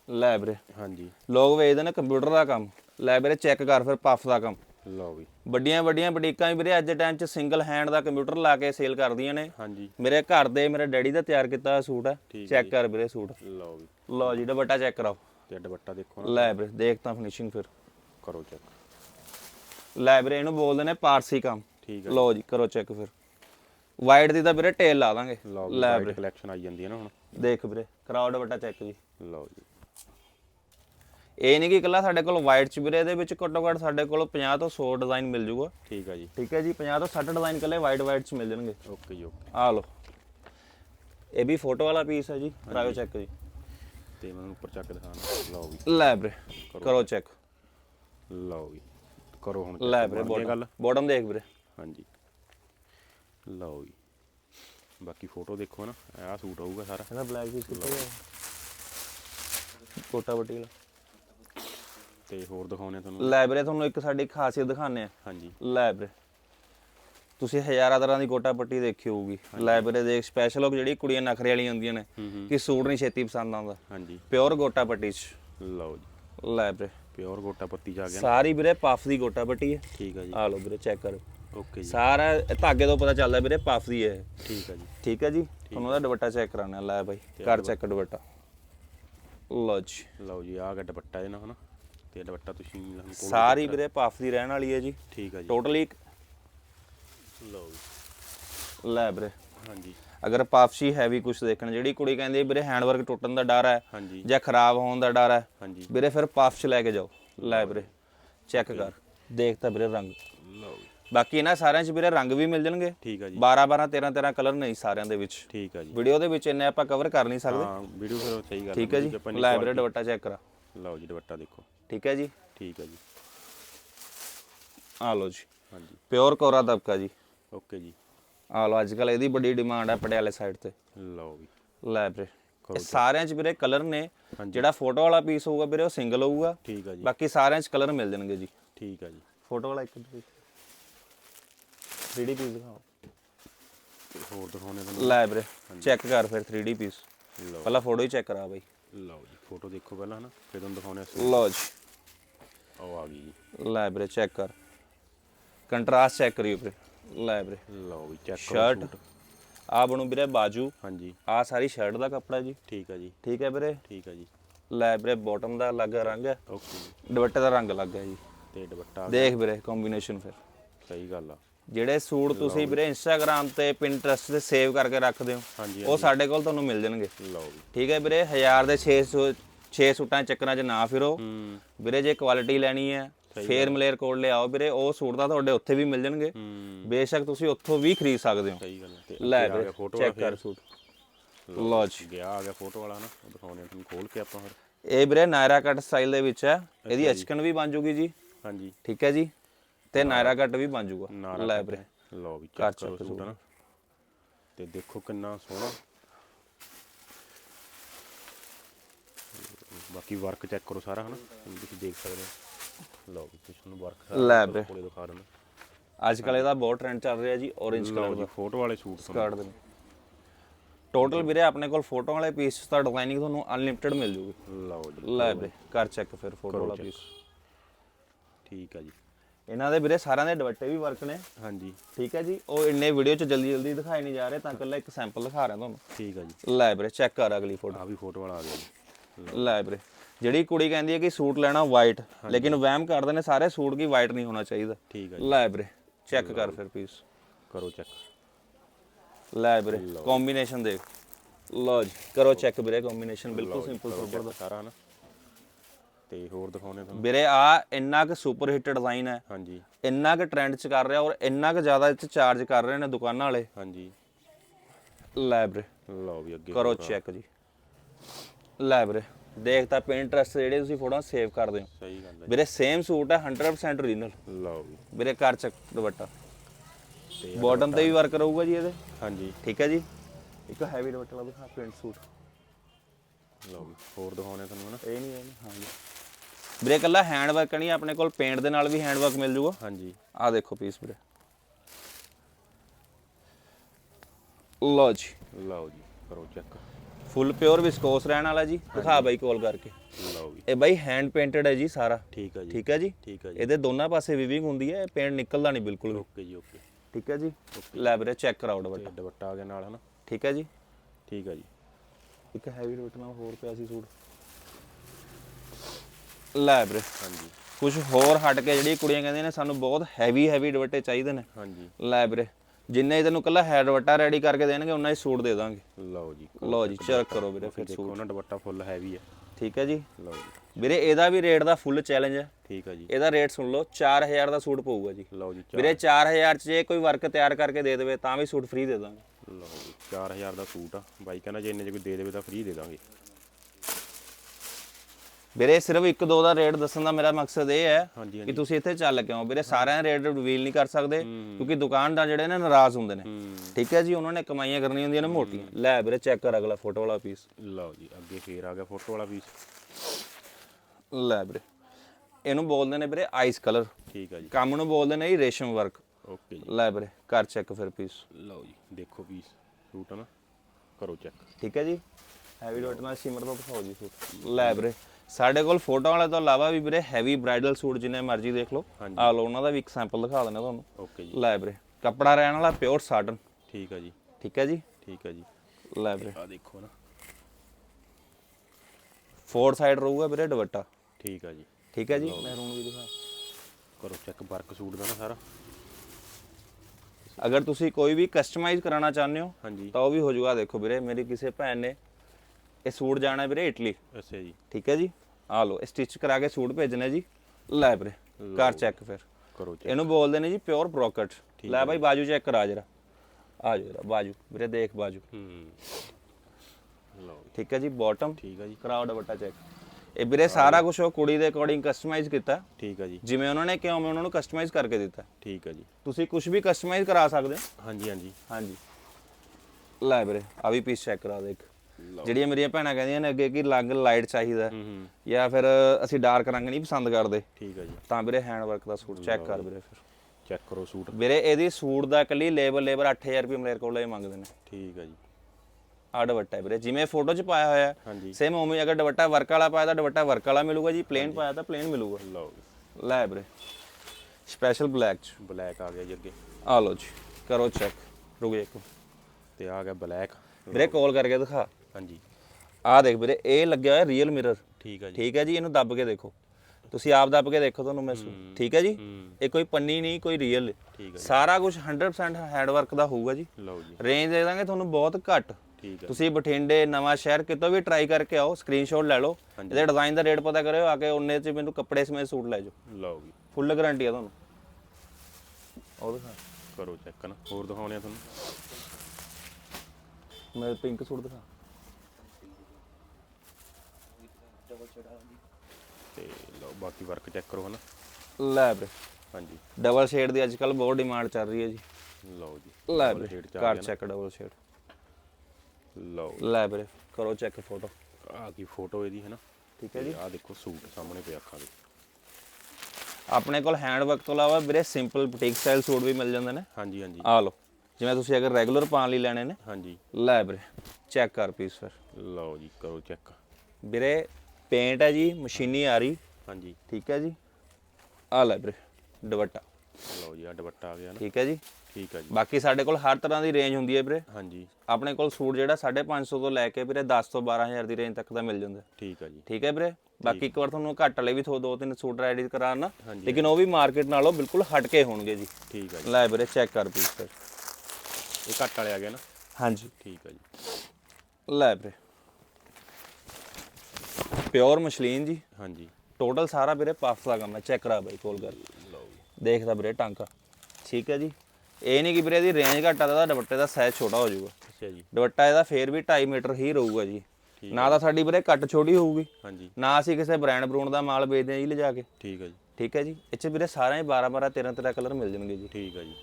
ਲੈ ਵੀਰੇ। ਹਾਂਜੀ। ਲੋਕ ਵੇਚਦੇ ਨੇ ਕੰਪਿਊਟਰ ਦਾ ਕੰਮ। ਲੈ ਵੀਰੇ ਚੈੱਕ ਕਰ ਫਿਰ ਪਫ ਦਾ ਕੰਮ। ਲਓ ਵੀ। ਵੱਡੀਆਂ ਵੱਡੀਆਂ ਬੁਟੀਕਾਂ ਵੀ ਵੀਰੇ ਅੱਜ ਦੇ ਟਾਈਮ 'ਚ ਸਿੰਗਲ ਹੈਂਡ ਦਾ ਕੰਪਿਊਟਰ ਲਾ ਕੇ ਸੇਲ ਕਰਦੀਆਂ ਨੇ। ਹਾਂਜੀ। ਮੇਰੇ ਘਰ ਦੇ ਮੇਰੇ ਡੈਡੀ ਦਾ ਤਿਆਰ ਕੀਤਾ ਹੋਇਆ ਸੂਟ ਹੈ ਚੈੱਕ ਕਰ ਵੀਰੇ ਸੂਟ। ਲਓ ਵੀ। ਲਓ ਜੀ ਦੁਪੱਟਾ ਚੈੱਕ ਕਰਾਓ। ਤੇ ਦੁਪੱਟਾ ਦੇਖੋ ਨਾ। ਲੈ ਵੀਰੇ ਦੇਖ ਤਾਂ ਫਿਨਿਸ਼ਿੰਗ ਫਿਰ। ਕਰੋ ਚੈੱਕ ਲੈ ਵੀਰੇ ਇਹਨੂੰ ਬੋਲਦੇ ਨੇ ਪਾਰਸੀ ਕੰਮ। ਠੀਕ ਹੈ ਲਓ ਜੀ ਕਰੋ ਚੈੱਕ ਫਿਰ। ਵਾਈਟ ਦੀ ਤਾਂ ਵੀਰੇ ਟੇਲ ਲਾ ਦਾਂਗੇ। ਲਓ ਵੀ ਲੈ ਵਾਈਟ ਕਲੈਕਸ਼ਨ ਆਈ ਜਾਂਦੀ ਹੈ ਨਾ ਹੁਣ। ਦੇਖ ਵੀਰੇ ਕਰਾਓ ਦੁਪੱਟਾ ਚੈੱਕ ਜੀ ਲਓ ਜੀ। ਇਹ ਨਹੀਂ ਕਿ ਇਕੱਲਾ ਸਾਡੇ ਕੋਲ ਵਾਈਟ ਚ ਵੀਰੇ ਇਹਦੇ ਵਿੱਚ ਘੱਟੋ ਘੱਟ ਸਾਡੇ ਕੋਲ 50 ਤੋਂ 100 ਡਿਜ਼ਾਈਨ ਮਿਲ ਜੂਗਾ। ਠੀਕ ਹੈ ਜੀ। ਠੀਕ ਹੈ ਜੀ 50 ਤੋਂ 60 ਡਿਜ਼ਾਈਨ ਇਕੱਲੇ ਵਾਈਟ ਵਾਈਟ ਚ ਮਿਲ ਜਾਣਗੇ। ਓਕੇ ਜੀ ਓਕੇ। ਆ ਲਓ। ਇਹ ਵੀ ਫੋਟੋ ਵਾਲਾ ਪੀਸ ਹੈ ਜੀ ਕਰਾਓ ਚੈੱਕ ਜੀ। ਤੇ ਮੈਂ ਉੱਪਰ ਚੱਕ ਦਿਖਾਣਾ ਲਓ ਵੀ। ਲੈ ਵੀਰੇ ਕਰੋ। ਚੈੱਕ ਲਓ ਵੀ। ਕਰੋ ਹੁਣ ਲੈ ਵੀਰੇ ਬੋਟਮ ਬੋਟਮ ਦੇਖ ਵੀਰੇ। ਹਾਂਜੀ। ਲਓ ਜੀ ਬਾਕੀ ਫੋਟੋ ਦੇਖੋ ਨਾ ਆਹ ਸੂਟ ਆਊਗਾ ਸਾਰਾ। ਇਹਦਾ ਬਲੈਕ ਗਿਆ ਕੋਟਾ ਬਟੀ ਵਾਲਾ। ਤੇ ਹੋਰ ਦਿਖਾਉਣੇ ਆ ਤੁਹਾਨੂੰ। ਲੈ ਵੀਰੇ ਤੁਹਾਨੂੰ ਇੱਕ ਸਾਡੀ ਖਾਸੀਅਤ ਦਿਖਾਣੇ ਆ ਹਾਂਜੀ। ਲੈ ਵੀਰੇ ਤੁਸੀਂ ਹਜ਼ਾਰਾਂ ਤਰ੍ਹਾਂ ਦੀ ਕੋਟਾ ਪੱਟੀ ਦੇਖੀ ਹੋਊਗੀ। ਲੈ ਵੀਰੇ ਦੇਖ ਸਪੈਸ਼ਲ ਉਹ ਜਿਹੜੀ ਕੁੜੀਆਂ ਨਖਰੇ ਵਾਲੀਆਂ ਹੁੰਦੀਆਂ ਨੇ ਕਿ ਸੂਟ ਨਹੀਂ ਛੇਤੀ ਪਸੰਦ ਆਉਂਦਾ। ਹਾਂਜੀ। ਪਿਓਰ ਗੋਟਾ ਪੱਟੀ ਚ। ਲਓ ਜੀ। ਲੈ ਵੀਰੇ ਪਿਓਰ ਗੋਟਾ ਪੱਤੀ ਜਾ ਗਿਆ। ਸਾਰੀ ਵੀਰੇ ਪਫ ਦੀ ਗੋਟਾ ਪੱਟੀ ਹੈ। ਠੀਕ ਹੈ ਜੀ। ਆ ਲਓ ਵੀਰੇ ਚੈੱਕ ਕਰੋ। ਓਕੇ ਜੀ। ਸਾਰਾ ਧਾਗੇ ਤੋਂ ਪਤਾ ਚੱਲਦਾ ਵੀਰੇ ਪਫ ਦੀ ਹੈ। ਠੀਕ ਹੈ ਜੀ। ਠੀਕ ਹੈ ਜੀ? ਤੁਹਾਨੂੰ ਉਹਦਾ ਦੁਪੱਟਾ ਚੈੱਕ ਕਰਾਉਣਾ ਲੈ ਬਾਈ ਕਰ ਚੈੱਕ ਦੁਪੱਟਾ ਲਓ ਜੀ। ਲਓ ਜੀ ਆਹ ਗਾ ਦੁਪੱਟਾ ਇਹਨਾਂ ਹਨਾ। ਤੇ ਦੁਪੱਟਾ ਤੁਸੀਂ ਕੋਲ ਸਾਰੀ ਵੀਰੇ ਪਫ ਦੀ ਰਹਿਣ ਵਾਲੀ ਹੈ ਜੀ। ਠੀਕ ਆ ਜੀ। ਟੋਟਲੀ ਲਓ ਜੀ। ਲੈ ਵੀਰੇ। ਹਾਂਜੀ। ਅਗਰ ਪਾਫਸ਼ੀ ਹੈਵੀ ਕੁਝ ਦੇਖਣ ਜਿਹੜੀ ਕੁੜੀ ਕਹਿੰਦੀ ਵੀਰੇ ਹੈਂਡਵਰਕ ਟੁੱਟਣ ਦਾ ਡਰ ਹੈ ਹਾਂਜੀ। ਜਾਂ ਖਰਾਬ ਹੋਣ ਦਾ ਡਰ ਹੈ ਹਾਂਜੀ। ਵੀਰੇ ਫਿਰ ਪਾਫਸ਼ ਲੈ ਕੇ ਜਾਓ। ਲੈ ਵੀਰੇ ਚੈੱਕ ਕਰ। ਦੇਖ ਤਾਂ ਵੀਰੇ ਰੰਗ। ਲਓ ਜੀ। ਬਾਕੀ ਇਹਨਾਂ ਸਾਰਿਆਂ 'ਚ ਵੀਰੇ ਰੰਗ ਵੀ ਮਿਲ ਜਾਣਗੇ। ਠੀਕ ਆ ਜੀ। 12 12 13 13 ਕਲਰ ਨਹੀਂ ਸਾਰਿਆਂ ਦੇ ਵਿੱਚ। ਠੀਕ ਆ ਜੀ। ਵੀਡੀਓ ਦੇ ਵਿੱਚ ਇੰਨੇ ਆਪਾਂ ਕਵਰ ਕਰ ਨਹੀਂ ਸਕਦੇ। ਹਾਂ ਵੀਡੀਓ ਫਿਰ ਸਹੀ ਗੱਲ ਠੀਕ ਹੈ ਜੀ। ਲੈ ਵੀਰੇ ਦੁਪੱਟਾ ਚੈੱਕ ਕਰਾ। ਲਓ ਜੀ ਦੁਪੱਟਾ ਦੇਖੋ। ਠੀਕ ਹੈ ਜੀ? ਠੀਕ ਆ ਜੀ। ਆ ਲਓ ਜੀ। ਹਾਂਜੀ। ਪਿਓਰ ਕੋਰਾ ਦਬਕਾ ਜੀ। ਓਕੇ ਜੀ। ਆ ਲਓ ਅੱਜ ਕੱਲ ਇਹਦੀ ਬੜੀ ਡਿਮਾਂਡ ਹੈ ਪਟਿਆਲੇ ਸਾਈਡ ਤੇ। ਲਓ ਵੀ। ਲੈ ਵੀਰੇ। ਇਹ ਸਾਰਿਆਂ 'ਚ ਵੀਰੇ ਕਲਰ ਨੇ। ਜਿਹੜਾ ਫੋਟੋ ਵਾਲਾ ਪੀਸ ਹੋਊਗਾ ਵੀਰੇ ਉਹ ਸਿੰਗਲ ਹੋਊਗਾ। ਠੀਕ ਆ ਜੀ। ਬਾਕੀ ਸਾਰਿਆਂ 'ਚ ਕਲਰ ਮਿਲ ਜਾਣਗੇ ਜੀ। ਠੀਕ ਆ ਜੀ। ਫੋਟੋ ਵਾਲਾ ਇੱਕ 3D ਪੀਸ ਦਿਖਾਓ। ਹੋਰ ਦਿਖਾਉਣੇ ਤੁਹਾਨੂੰ ਲੈ ਵੀਰੇ ਚੈੱਕ ਕਰ ਫਿਰ 3D ਪੀਸ ਪਹਿਲਾਂ ਫੋਟੋ ਹੀ ਚੈੱਕ ਕਰਾ ਬਾਈ। ਲਓ ਜੀ ਫੋਟੋ ਦੇਖੋ ਪਹਿਲਾਂ ਹਨਾ ਫਿਰ ਤੁਹਾਨੂੰ ਦਿਖਾਉਣੇ ਅਸੀਂ ਲਓ ਜੀ। ਉਹ ਆ ਗਈ ਜੀ। ਲੈ ਵੀਰੇ ਚੈੱਕ ਕਰ। ਕੰਟਰਾਸਟ ਚੈੱਕ ਕਰਿਓ ਵੀਰੇ। ਲੈ ਵੀਰੇ। ਲਓ ਵੀ ਚੈੱਕ ਕਰੋ ਸ਼ਰਟ ਸੂਟ। ਆ ਬਣੂ ਵੀਰੇ ਬਾਜੂ। ਹਾਂਜੀ। ਆ ਸਾਰੀ ਸ਼ਰਟ ਦਾ ਕੱਪੜਾ ਜੀ। ਠੀਕ ਆ ਜੀ। ਠੀਕ ਹੈ ਵੀਰੇ? ਠੀਕ ਆ ਜੀ। ਲੈ ਵੀਰੇ ਬਾਟਮ ਦਾ ਅਲੱਗ ਰੰਗ ਹੈ। ਓਕੇ ਜੀ। ਦੁਪੱਟੇ ਦਾ ਰੰਗ ਅਲੱਗ ਹੈ ਜੀ। ਤੇ ਦੁਪੱਟਾ ਦੇਖ ਵੀਰੇ ਕੰਬੀਨੇਸ਼ਨ ਫਿਰ। ਸਹੀ ਗੱਲ ਆ। ਜਿਹੜੇ ਸੂਟ ਤੁਸੀਂ ਵੀਰੇ ਇੰਸਟਾਗ੍ਰam ਤੇ ਪਿੰਟਰਸਟ ਤੇ ਸੇਵ ਕਰਕੇ ਰੱਖਦੇ ਹੋ ਉਹ ਸਾਡੇ ਕੋਲ ਤੁਹਾਨੂੰ ਮਿਲ ਜਾਣਗੇ। ਲਓ ਠੀਕ ਹੈ ਵੀਰੇ 1000 ਦੇ 6 6 ਸੂਟਾਂ ਚੱਕਰਾਂ 'ਚ ਨਾ ਫਿਰੋ। ਹੂੰ। ਵੀਰੇ ਜੇ ਕੁਆਲਿਟੀ ਲੈਣੀ ਹੈ ਫੇਰ ਮਲੇਰ ਕੋਲ ਲਿਆਓ ਵੀਰੇ ਉਹ ਸੂਟ ਦਾ ਤੁਹਾਡੇ ਉੱਥੇ ਵੀ ਮਿਲ ਜਾਣਗੇ। ਹੂੰ। ਬੇਸ਼ੱਕ ਤੁਸੀਂ ਉੱਥੋਂ ਵੀ ਖਰੀਦ ਸਕਦੇ ਹੋ। ਸਹੀ ਗੱਲ। ਤੇ ਲੈ ਵੀਰੇ ਚੈੱਕ ਕਰ ਸੂਟ। ਲਓ ਜੀ ਗਿਆ ਆ ਗਿਆ ਫੋਟੋ ਵਾਲਾ ਉਹ ਦਿਖਾਉਣੇ ਤੁਹਾਨੂੰ ਖੋਲ ਕੇ ਆਪਾਂ ਫਿਰ। ਇਹ ਵੀਰੇ ਨਾਇਰਾ ਕੱਟ ਸਟਾਈਲ ਦੇ ਵਿੱਚ ਹੈ। ਇਹਦੀ ਅਚਕਨ ਵੀ ਬਣ ਜੂਗੀ ਜੀ। ਹਾਂਜੀ। ਠੀਕ ਹੈ ਜੀ। ਤੇ ਨਾਇਰਾ ਕੱਟ ਵੀ ਬਣ ਜੂਗਾ ਲੈ ਵੀਰੇ। ਲਓ ਵੀ ਚੈੱਕ ਕਰੋ ਸੂਟ ਹਨਾ। ਤੇ ਦੇਖੋ ਕਿੰਨਾ ਸੋਹਣਾ। ਬਾਕੀ ਵਰਕ ਚੈੱਕ ਕਰੋ ਸਾਰਾ ਹਨਾ। ਤੁਸੀਂ ਦੇਖ ਸਕਦੇ ਹੋ। ਲਓ ਵੀ ਤੁਹਾਨੂੰ ਵਰਕ ਲੈ ਵੀਰੇ। ਕੋਲੇ ਦਿਖਾ ਦਿੰਦਾ। ਅੱਜ ਕੱਲ ਇਹਦਾ ਬਹੁਤ ਟ੍ਰੈਂਡ ਚੱਲ ਰਿਹਾ ਜੀ ਲਓ ਕਲਰ ਦਾ। ਫੋਟੋ ਵਾਲੇ ਸੂਟ ਕਾਰਡ ਦੇ। ਟੋਟਲ ਵੀਰੇ ਆਪਣੇ ਕੋਲ ਫੋਟੋ ਵਾਲੇ ਪੀਸ ਦਾ ਡਿਜ਼ਾਈਨਿੰਗ ਤੁਹਾਨੂੰ ਅਨਲਿਮਿਟਿਡ ਮਿਲ ਜੂਗੀ। ਲਓ ਜੀ ਲੈ ਵੀਰੇ ਕਰ ਚੈੱਕ ਫਿਰ ਫੋਟੋ ਵਾਲਾ ਪੀਸ ਠੀਕ ਆ ਜੀ। ਇਹਨਾਂ ਦੇ ਵੀਰੇ ਸਾਰਿਆਂ ਦੇ ਦੁਪੱਟੇ ਵੀ ਵਰਕ ਨੇ। ਹਾਂਜੀ। ਠੀਕ ਹੈ ਜੀ? ਉਹ ਇੰਨੇ ਵੀਡੀਓ ਚ ਜਲਦੀ ਜਲਦੀ ਦਿਖਾਏ ਨਹੀਂ ਜਾ ਰਹੇ ਤਾਂ ਇਕੱਲਾ ਇੱਕ ਸੈਂਪਲ ਦਿਖਾ ਰਿਹਾ ਤੁਹਾਨੂੰ। ਠੀਕ ਆ ਜੀ। ਲੈ ਵੀਰੇ ਚੈੱਕ ਕਰ ਅਗਲੀ ਫੋਟੋ ਆ ਵੀ ਫੋਟੋ ਵਾਲਾ ਆ ਗਿਆ ਜੀ। ਲੈ ਵੀਰੇ ਜਿਹੜੀ ਕੁੜੀ ਕਹਿੰਦੀ ਹੈ ਕਿ ਸੂਟ ਲੈਣਾ ਵਾਈਟ ਲੇਕਿਨ ਵਹਿਮ ਕਰਦੇ ਨੇ ਸਾਰੇ ਸੂਟ ਕੀ ਵਾਈਟ ਨਹੀਂ ਹੋਣਾ ਚਾਹੀਦਾ। ਠੀਕ ਆ ਜੀ। ਲੈ ਵੀਰੇ ਚੈੱਕ ਕਰ ਫਿਰ ਪੀਸ ਕਰੋ ਚੈੱਕ ਲੈ ਵੀਰੇ ਕੰਬੀਨੇਸ਼ਨ ਦੇਖ। ਲਓ ਜੀ ਕਰੋ ਚੈੱਕ ਵੀਰੇ ਕੰਬੀਨੇਸ਼ਨ ਬਿਲਕੁਲ ਸਿੰਪਲ ਸੋਬਰ ਦਾ। ਸਾਰਾ ਹਨਾ। ਤੇ ਹੋਰ ਦਿਖਾਉਣੇ ਤੁਹਾਨੂੰ। ਵੀਰੇ ਆ ਇੰਨਾ ਕੁ ਸੁਪਰ ਹਿੱਟ ਡਿਜ਼ਾਈਨ ਹੈ। ਹਾਂਜੀ। ਇੰਨਾ ਕੁ ਟ੍ਰੈਂਡ ਚ ਕਰ ਰਿਹਾ ਔਰ ਇੰਨਾ ਕੁ ਜ਼ਿਆਦਾ ਇੱਥੇ ਚਾਰਜ ਕਰ ਰਹੇ ਨੇ ਦੁਕਾਨਾਂ ਵਾਲੇ। ਹਾਂਜੀ। ਲੈ ਵੀਰੇ। ਲਓ ਵੀ ਅੱਗੇ ਕਰੋ ਚੈੱਕ ਜੀ। ਲੈ ਵੀਰੇ ਦੇਖ ਤਾਂ ਪਿੰਟਰਸਟ ਜਿਹੜੇ ਤੁਸੀਂ ਫੋਟੋਆਂ ਸੇਵ ਕਰਦੇ ਹੋ। ਸਹੀ ਗੱਲ ਹੈ ਵੀਰੇ ਸੇਮ ਸੂਟ ਹੈ 100% ਓਰੀਜਨਲ ਲਓ ਵੀ। ਵੀਰੇ ਕਰ ਚੱਕ ਦੁਪੱਟਾ। ਬਾਟਮ ਤੇ ਵੀ ਵਰਕ ਰਹੂਗਾ ਜੀ ਇਹਦੇ। ਹਾਂਜੀ। ਠੀਕ ਹੈ ਜੀ। ਇੱਕ ਹੈਵੀ ਦੁਪੱਟਾ ਲਾ ਦਿਖਾ ਪ੍ਰਿੰਟ ਸੂਟ। ਲਓ ਵੀ ਹੋਰ ਦਿਖਾਉਣੇ ਤੁਹਾਨੂੰ ਹਨਾ। ਇਹ ਨਹੀਂ ਇਹ ਨਹੀਂ ਹਾਂ ਜੀ ਵੀਰੇ ਕੱਲਾ ਹੈਂਡ ਵਰਕ ਨਹੀਂ ਆਪਣੇ ਕੋਲ ਪੇਂਟ ਦੇ ਨਾਲ ਵੀ ਹੈਂਡ ਵਰਕ ਮਿਲ ਜੂਗਾ। ਹਾਂਜੀ। ਆ ਦੇਖੋ ਪੀਸ ਵੀਰੇ। ਲਓ ਜੀ। ਲਓ ਜੀ ਕਰੋ ਚੈੱਕ ਫੁੱਲ ਪਿਓਰ ਵਿਸਕੋਸ ਰਹਿਣ ਵਾਲਾ ਜੀ। ਦਿਖਾ ਬਾਈ ਕੋਲ ਕਰਕੇ। ਲਓ ਵੀ ਇਹ ਬਾਈ ਹੈਂਡ ਪੇਂਟਡ ਹੈ ਜੀ ਸਾਰਾ। ਠੀਕ ਆ ਜੀ। ਠੀਕ ਹੈ ਜੀ? ਠੀਕ ਆ ਜੀ। ਇਹਦੇ ਦੋਨਾਂ ਪਾਸੇ ਵੀਵਿੰਗ ਹੁੰਦੀ ਹੈ ਪੇਂਟ ਨਿਕਲਦਾ ਨਹੀਂ ਬਿਲਕੁਲ ਓਕੇ ਜੀ ਓਕੇ। ਠੀਕ ਹੈ ਜੀ? ਲੈ ਵੀਰੇ ਚੈੱਕ ਕਰਾਓ ਦੁਪੱਟਾ। ਦੁਪੱਟਾ ਆ ਗਿਆ ਨਾਲ ਹਨਾ? ਠੀਕ ਹੈ ਜੀ? ਠੀਕ ਆ ਜੀ। ਇੱਕ ਹੈਵੀ ਦੁਪੱਟਾ ਨਾਲ ਹੋਰ ਪਿਆ ਸੀ ਸੂਟ। ਲੈ ਵੀਰੇ। ਹਾਂਜੀ। ਕੁਝ ਹੋਰ ਹਟ ਕੇ ਜਿਹੜੀ ਕੁੜੀਆਂ ਕਹਿੰਦੀਆਂ ਨੇ ਸਾਨੂੰ ਬਹੁਤ ਹੈਵੀ ਹੈਵੀ ਦੁਪੱਟੇ ਚਾਹੀਦੇ ਨੇ। ਹਾਂਜੀ। ਲੈ ਵੀਰੇ ਜਿੰਨੇ ਹੀ ਤੈਨੂੰ ਕੱਲਾ ਹੈਡ ਦੁਪੱਟਾ ਰੈਡੀ ਕਰਕੇ ਦੇਣਗੇ ਉਨਾ ਹੀ ਸੂਟ ਦੇ ਦਾਂਗੇ। ਲਓ ਜੀ ਲਓ ਜੀ ਚੈੱਕ ਕਰੋ ਵੀਰੇ ਫਿਰ ਦੇਖੋ ਨਾ ਦੁਪੱਟਾ ਫੁੱਲ ਹੈਵੀ ਹੈ। ਠੀਕ ਹੈ ਜੀ? ਲਓ ਜੀ। ਵੀਰੇ ਇਹਦਾ ਵੀ ਰੇਟ ਦਾ ਫੁੱਲ ਚੈਲੰਜ ਹੈ। ਠੀਕ ਆ ਜੀ। ਇਹਦਾ ਰੇਟ ਸੁਣ ਲਓ 4000 ਦਾ ਸੂਟ ਪਊਗਾ ਜੀ। ਲਓ ਜੀ ਵੀਰੇ 4000 ਚ ਜੇ ਕੋਈ ਵਰਕ ਤਿਆਰ ਕਰਕੇ ਦੇ ਦੇਵੇ ਤਾਂ ਵੀ ਸੂਟ ਫ੍ਰੀ ਦੇ ਦਾਂਗੇ। ਲਓ ਜੀ 4000 ਦਾ ਸੂਟ ਆ। ਬਾਈ ਕਹਿੰਦਾ ਜੇ ਇੰਨੇ ਚ ਕੋਈ ਦੇ ਦੇਵੇ ਤਾਂ ਫ੍ਰੀ ਦੇ ਦਾਂਗੇ। ਵੀਰੇ ਸਿਰਫ ਇੱਕ ਦੋ ਦਾ ਰੇਟ ਦੱਸਣ ਦਾ ਮੇਰਾ ਮਕਸਦ ਇਹ ਹੈ ਕਿ ਤੁਸੀਂ ਇੱਥੇ ਚੱਲ ਕੇ ਆਓ। ਵੀਰੇ ਸਾਰਿਆਂ ਰੇਟ ਰਿਵੀਲ ਨਹੀਂ ਕਰ ਸਕਦੇ ਕਿਉਂਕਿ ਦੁਕਾਨਦਾਰ ਜਿਹੜੇ ਨੇ ਨਾਰਾਜ਼ ਹੁੰਦੇ ਨੇ। ਹੂੰ। ਠੀਕ ਹੈ ਜੀ ਉਹਨਾਂ ਨੇ ਕਮਾਈਆਂ ਕਰਨੀਆਂ ਹੁੰਦੀਆਂ ਨੇ ਮੋਟੀਆਂ। ਲੈ ਵੀਰੇ ਚੈੱਕ ਕਰ ਅਗਲਾ ਫੋਟੋ ਵਾਲਾ ਪੀਸ ਲਓ ਜੀ ਅੱਗੇ ਫੇਰ ਆ ਗਿਆ ਫੋਟੋ ਵਾਲਾ ਪੀਸ ਲੈ ਵੀਰੇ ਇਹਨੂੰ ਬੋਲਦੇ ਨੇ ਵੀਰੇ ਆਈਸ ਕਲਰ ਠੀਕ ਆ ਜੀ। ਕੰਮ ਨੂੰ ਬੋਲਦੇ ਨੇ ਜੀ ਰੇਸ਼ਮ ਵਰਕ ਓਕੇ ਜੀ। ਲੈ ਵੀਰੇ ਕਰ ਚੈੱਕ ਫਿਰ ਪੀਸ ਲਓ ਜੀ ਦੇਖੋ ਪੀਸ ਸੂਟ ਨਾ। ਕਰੋ ਚੈੱਕ ਠੀਕ ਹੈ ਜੀ। ਹੈਵੀ ਡੋਟ ਨਾਲ ਸਿਮਰ ਤੋਂ ਦਿਖਾਓ ਜੀ ਸੂਟ। ਲੈ ਵੀਰੇ ਸਾਡੇ ਕੋਲ ਫੋਟੋ ਵਾਲੇ ਤੋਂ ਇਲਾਵਾ ਵੀ ਵੀਰੇ ਹੈਵੀ ਬ੍ਰਾਈਡਲ ਸੂਟ ਜਿੰਨੇ ਮਰਜ਼ੀ ਦੇਖ ਲਓ। ਆ ਲਓ ਉਹਨਾਂ ਦਾ ਵੀ ਇੱਕ ਸੈਂਪਲ ਦਿਖਾ ਦਿੰਦਾ ਤੁਹਾਨੂੰ। ਓਕੇ ਜੀ। ਲੈ ਵੀਰੇ ਕੱਪੜਾ ਰਹਿਣ ਵਾਲਾ ਪਿਓਰ ਸਾਟਨ ਠੀਕ ਆ ਜੀ। ਠੀਕ ਹੈ ਜੀ? ਠੀਕ ਆ ਜੀ। ਲੈ ਵੀਰੇ। ਆ ਦੇਖੋ ਨਾ। ਫੋਰ ਸਾਈਡ ਰਹੂਗਾ ਵੀਰੇ ਦੁਪੱਟਾ। ਠੀਕ ਆ ਜੀ। ਠੀਕ ਹੈ ਜੀ? ਮਹਿਰੂਨ ਵੀ ਦਿਖਾ। ਕਰੋ ਚੈੱਕ ਵਰਕ ਸੂਟ ਦਾ ਨਾ ਸਾਰਾ। ਅਗਰ ਤੁਸੀਂ ਕੋਈ ਵੀ ਕਸਟਮਾਈਜ਼ ਕਰਾਉਣਾ ਚਾਹੁੰਦੇ ਹੋ ਤਾਂ ਉਹ ਵੀ ਹੋ ਜਾਊਗਾ ਦੇਖੋ ਵੀਰੇ ਮੇਰੀ ਕਿਸੇ ਭੈਣ ਨੇ ਇਹ ਸੂਟ ਜਾਣਾ ਹੈ ਵੀਰੇ ਇਟਲੀ। ਅੱਛਾ ਜੀ। ਠੀਕ ਹੈ ਜੀ? ਆ ਲਓ ਸਟਿਚ ਕਰਾ ਕੇ ਸੂਟ ਭੇਜਣੇ ਜੀ ਲੈ ਵੀਰੇ ਕਰ ਚੈੱਕ ਫਿਰ। ਕਰੋ ਚੈੱਕ ਇਹਨੂੰ ਬੋਲਦੇ ਨੇ ਜੀ ਪਿਓਰ ਬ੍ਰੋਕਟ ਲੈ ਬਾਈ ਬਾਜੂ ਚੈੱਕ ਕਰਾ ਜਰਾ। ਆ ਜਾ ਜਰਾ ਬਾਜੂ। ਵੀਰੇ ਦੇਖ ਬਾਜੂ। ਹੂੰ। ਲਓ ਠੀਕ ਹੈ ਜੀ ਬਾਟਮ ਠੀਕ ਆ ਜੀ। ਕਰਾਓ ਦੁਪੱਟਾ ਚੈੱਕ ਇਹ ਵੀਰੇ ਸਾਰਾ ਕੁਝ ਉਹ ਕੁੜੀ ਦੇ ਅਕੋਰਡਿੰਗ ਕਸਟਮਾਈਜ਼ ਕੀਤਾ। ਠੀਕ ਆ ਜੀ। ਜਿਵੇਂ ਉਹਨਾਂ ਨੇ ਕਿਹਾ ਮੈਂ ਉਹਨਾਂ ਨੂੰ ਕਸਟਮਾਈਜ਼ ਕਰਕੇ ਦਿੱਤਾ। ਠੀਕ ਆ ਜੀ। ਤੁਸੀਂ ਕੁਝ ਵੀ ਕਸਟਮਾਈਜ਼ ਕਰਾ ਸਕਦੇ ਹੋ। ਹਾਂਜੀ ਹਾਂਜੀ। ਹਾਂਜੀ। ਲੈ ਵੀਰੇ ਆ ਵੀ ਪੀਸ ਚੈੱਕ ਕਰਾ ਦੇ ਇੱਕ। ਜਿਹੜੀਆਂ ਮੇਰੀਆਂ ਭੈਣਾਂ ਕਹਿੰਦੀਆਂ ਨੇ ਅੱਗੇ ਕਿ ਲੱਗ ਲਾਈਟ ਚਾਹੀਦਾ। ਹੂੰ ਹੂੰ। ਜਾਂ ਫਿਰ ਅਸੀਂ ਡਾਰਕ ਰੰਗ ਨਹੀਂ ਪਸੰਦ ਕਰਦੇ। ਠੀਕ ਆ ਜੀ। ਤਾਂ ਵੀਰੇ ਹੈਂਡ ਵਰਕ ਦਾ ਸੂਟ ਚੈੱਕ ਕਰ ਵੀਰੇ ਫਿਰ। ਚੈੱਕ ਕਰੋ ਸੂਟ। ਵੀਰੇ ਇਹਦੀ ਸੂਟ ਦਾ ਇਕੱਲੀ ਲੇਬਰ ਲੇਬਰ 8000 ਰੁਪਏ ਮਲੇਰ ਕੋਲ ਹੀ ਮੰਗਦੇ ਨੇ। ਠੀਕ ਆ ਜੀ। ਆ ਦੁਪੱਟਾ ਹੈ ਵੀਰੇ। ਜਿਵੇਂ ਫੋਟੋ 'ਚ ਪਾਇਆ ਹੋਇਆ ਸੇਮ ਉਵੇਂ ਹੀ ਅਗਰ ਦੁਪੱਟਾ ਵਰਕ ਵਾਲਾ ਪਾਇਆ ਤਾਂ ਦੁਪੱਟਾ ਵਰਕ ਵਾਲਾ ਮਿਲੂਗਾ ਜੀ। ਪਲੇਨ ਪਾਇਆ ਤਾਂ ਪਲੇਨ ਮਿਲੂਗਾ। ਲਓ ਲੈ ਵੀਰੇ। ਸਪੈਸ਼ਲ ਬਲੈਕ 'ਚ। ਬਲੈਕ ਆ ਗਿਆ ਜੀ ਅੱਗੇ। ਆ ਲਓ ਜੀ। ਕਰੋ ਚੈੱਕ ਰੁਕ ਜਾ ਇੱਕ ਤੇ ਆ ਗਿਆ ਬਲੈਕ ਵੀਰੇ ਕਾਲ ਕਰਕੇ ਦਿਖਾ। ਹਾਂਜੀ। ਆ ਦੇਖ ਵੀਰੇ ਇਹ ਲੱਗਿਆ ਹੋਇਆ ਰੀਅਲ ਮਿਰਰ ਠੀਕ ਆ ਜੀ। ਠੀਕ ਹੈ ਜੀ ਇਹਨੂੰ ਦੱਬ ਕੇ ਦੇਖੋ। ਤੁਸੀਂ ਆਪ ਦੱਬ ਕੇ ਦੇਖੋ ਤੁਹਾਨੂੰ ਮੈਂ ਠੀਕ ਹੈ ਜੀ? ਹੂੰ। ਇਹ ਕੋਈ ਪੰਨੀ ਨਹੀਂ ਕੋਈ ਰੀਅਲ ਸਾਰਾ ਕੁਝ 100% ਹੈਂਡ ਵਰਕ ਦਾ ਹੋਊਗਾ ਜੀ। ਲਓ ਜੀ। ਰੇਂਜ ਦੇ ਦਾਂਗੇ ਤੁਹਾਨੂੰ ਬਹੁਤ ਘੱਟ। ਤੁਸੀਂ ਬਠਿੰਡੇ ਨਵਾਂ ਸ਼ਹਿਰ ਕਿਤੋਂ ਵੀ ਟਰਾਈ ਕਰਕੇ ਆਓ ਸਕਰੀਨਸ਼ਾਟ ਲੈ ਲਓ। ਇਹਦੇ ਡਿਜ਼ਾਈਨ ਦਾ ਰੇਟ ਪਤਾ ਕਰਿਓ ਆ ਕੇ ਉਹਨੇ ਚ ਮੈਨੂੰ ਕੱਪੜੇ ਸਮੇਤ ਸੂਟ ਲੈ ਜਾਓ। ਲਓ ਜੀ। ਫੁੱਲ ਗਾਰੰਟੀ ਆ ਤੁਹਾਨੂੰ। ਉਹ ਦਿਖਾ। ਕਰੋ ਚੈੱਕ ਨਾ? ਹੋਰ ਦਿਖਾਉਣੇ ਆ ਤੁਹਾਨੂੰ? ਮੈਂ ਪਿੰਕ ਸੂਟ ਦਿਖਾ। ਤੇ ਲਓ ਬਾਕੀ ਵਰਕ ਚੈੱਕ ਕਰੋ ਹਨਾ। ਲੈ ਵੀਰੇ। ਹਾਂਜੀ। ਡਬਲ ਸ਼ੇਡ ਦੀ ਅੱਜ ਕੱਲ ਬਹੁਤ ਡਿਮਾਂਡ ਚੱਲ ਰਹੀ ਹੈ ਜੀ। ਲਓ ਜੀ ਲੈ ਵੀਰੇ ਕਰ ਚੈੱਕ ਡਬਲ ਸ਼ੇਡ। ਲਓ ਲੈ ਵੀਰੇ ਕਰੋ ਚੈੱਕ ਫੋਟੋ ਆ ਕੀ ਫੋਟੋ ਇਹਦੀ ਹੈ ਨਾ ਠੀਕ ਹੈ ਜੀ। ਆ ਦੇਖੋ ਸੂਟ ਸਾਹਮਣੇ ਪਿਆ ਅੱਖਾਂ ਦੇ। ਆਪਣੇ ਕੋਲ ਹੈਂਡ ਵਰਕ ਤੋਂ ਇਲਾਵਾ ਵੀਰੇ ਸਿੰਪਲ ਬੁਟੀਕ ਸਟਾਈਲ ਸੂਟ ਵੀ ਮਿਲ ਜਾਂਦੇ ਨੇ। ਹਾਂਜੀ ਹਾਂਜੀ। ਆ ਲਓ ਜਿਵੇਂ ਤੁਸੀਂ ਅਗਰ ਰੈਗੂਲਰ ਪਾਣ ਲਈ ਲੈਣੇ ਨੇ। ਹਾਂਜੀ। ਲੈ ਵੀਰੇ ਚੈੱਕ ਕਰ ਪੀਸ ਫਿਰ। ਲਓ ਜੀ ਕਰੋ ਚੈੱਕ ਵੀਰੇ ਪੇਂਟ ਹੈ ਜੀ ਮਸ਼ੀਨੀ ਆ ਰਹੀ। ਹਾਂਜੀ। ਠੀਕ ਹੈ ਜੀ। ਆ ਲੈ ਵੀਰੇ ਦੁਪੱਟਾ। ਲਓ ਜੀ ਆ ਦੁਪੱਟਾ ਆ ਗਿਆ ਨਾ। ਠੀਕ ਹੈ ਜੀ। ਠੀਕ ਆ ਜੀ। ਬਾਕੀ ਸਾਡੇ ਕੋਲ ਹਰ ਤਰ੍ਹਾਂ ਦੀ ਰੇਂਜ ਹੁੰਦੀ ਹੈ ਵੀਰੇ। ਹਾਂਜੀ। ਆਪਣੇ ਕੋਲ ਸੂਟ ਜਿਹੜਾ 550 ਤੋਂ ਲੈ ਕੇ ਵੀਰੇ 10 ਤੋਂ 12000 ਦੀ ਰੇਂਜ ਤੱਕ ਦਾ ਮਿਲ ਜਾਂਦਾ। ਠੀਕ ਆ ਜੀ। ਠੀਕ ਹੈ ਵੀਰੇ। ਬਾਕੀ ਇੱਕ ਵਾਰ ਤੁਹਾਨੂੰ ਘੱਟ ਵਾਲੇ ਵੀ ਥੋ ਦੋ ਤਿੰਨ ਸੂਟ ਰੈਡੀ ਕਰਾਉਣਾ। ਲੇਕਿਨ ਉਹ ਵੀ ਮਾਰਕੀਟ ਨਾਲੋਂ ਬਿਲਕੁਲ ਹਟ ਕੇ ਹੋਣਗੇ ਜੀ। ਠੀਕ ਆ ਜੀ। ਲੈ ਵੀਰੇ ਚੈੱਕ ਕਰ ਪੀਸ ਫਿਰ। ਇਹ ਘੱਟ ਵਾਲੇ ਆ ਗਏ ਨਾ। ਹਾਂਜੀ। ਠੀਕ ਆ ਜੀ। ਲੈ ਵੀਰੇ। ਪਿਓਰ ਮਸ਼ਲੀਨ ਜੀ। ਹਾਂਜੀ। ਟੋਟਲ ਸਾਰਾ ਵੀਰੇ ਪਫ ਦਾ ਕੰਮ ਹੈ ਚੈੱਕ ਕਰਾ ਬਾਈ ਕੋਲ ਲਓ ਜੀ। ਦੇਖਦਾ ਵੀਰੇ ਟਾਂਕਾ। ਠੀਕ ਹੈ ਜੀ। ਇਹ ਨਹੀਂ ਕਿ ਵੀਰੇ ਇਹਦੀ ਰੇਂਜ ਘੱਟ ਤਾਂ ਦੁਪੱਟੇ ਦਾ ਸਾਈਜ਼ ਛੋਟਾ ਹੋ ਜਾਊਗਾ। ਅੱਛਾ ਜੀ। ਦੁਪੱਟਾ ਇਹਦਾ ਫੇਰ ਵੀ 2.5 ਮੀਟਰ ਹੀ ਰਹੂਗਾ ਜੀ। ਨਾ ਤਾਂ ਸਾਡੀ ਵੀਰੇ ਕੱਟ ਛੋਟੀ ਹੋਊਗੀ। ਹਾਂਜੀ। ਨਾ ਅਸੀਂ ਕਿਸੇ ਬ੍ਰਾਂਡ ਬਰੂਨ ਦਾ ਮਾਲ ਵੇਚਦੇ ਆ ਜੀ ਲਿਜਾ ਕੇ। ਠੀਕ ਆ ਜੀ। ਠੀਕ ਹੈ ਜੀ। 'ਚ ਵੀਰੇ ਸਾਰਿਆਂ ਹੀ 12 12 13 13 ਕਲਰ ਮਿਲ ਜਾਣਗੇ ਜੀ। ਠੀਕ ਆ ਜੀ।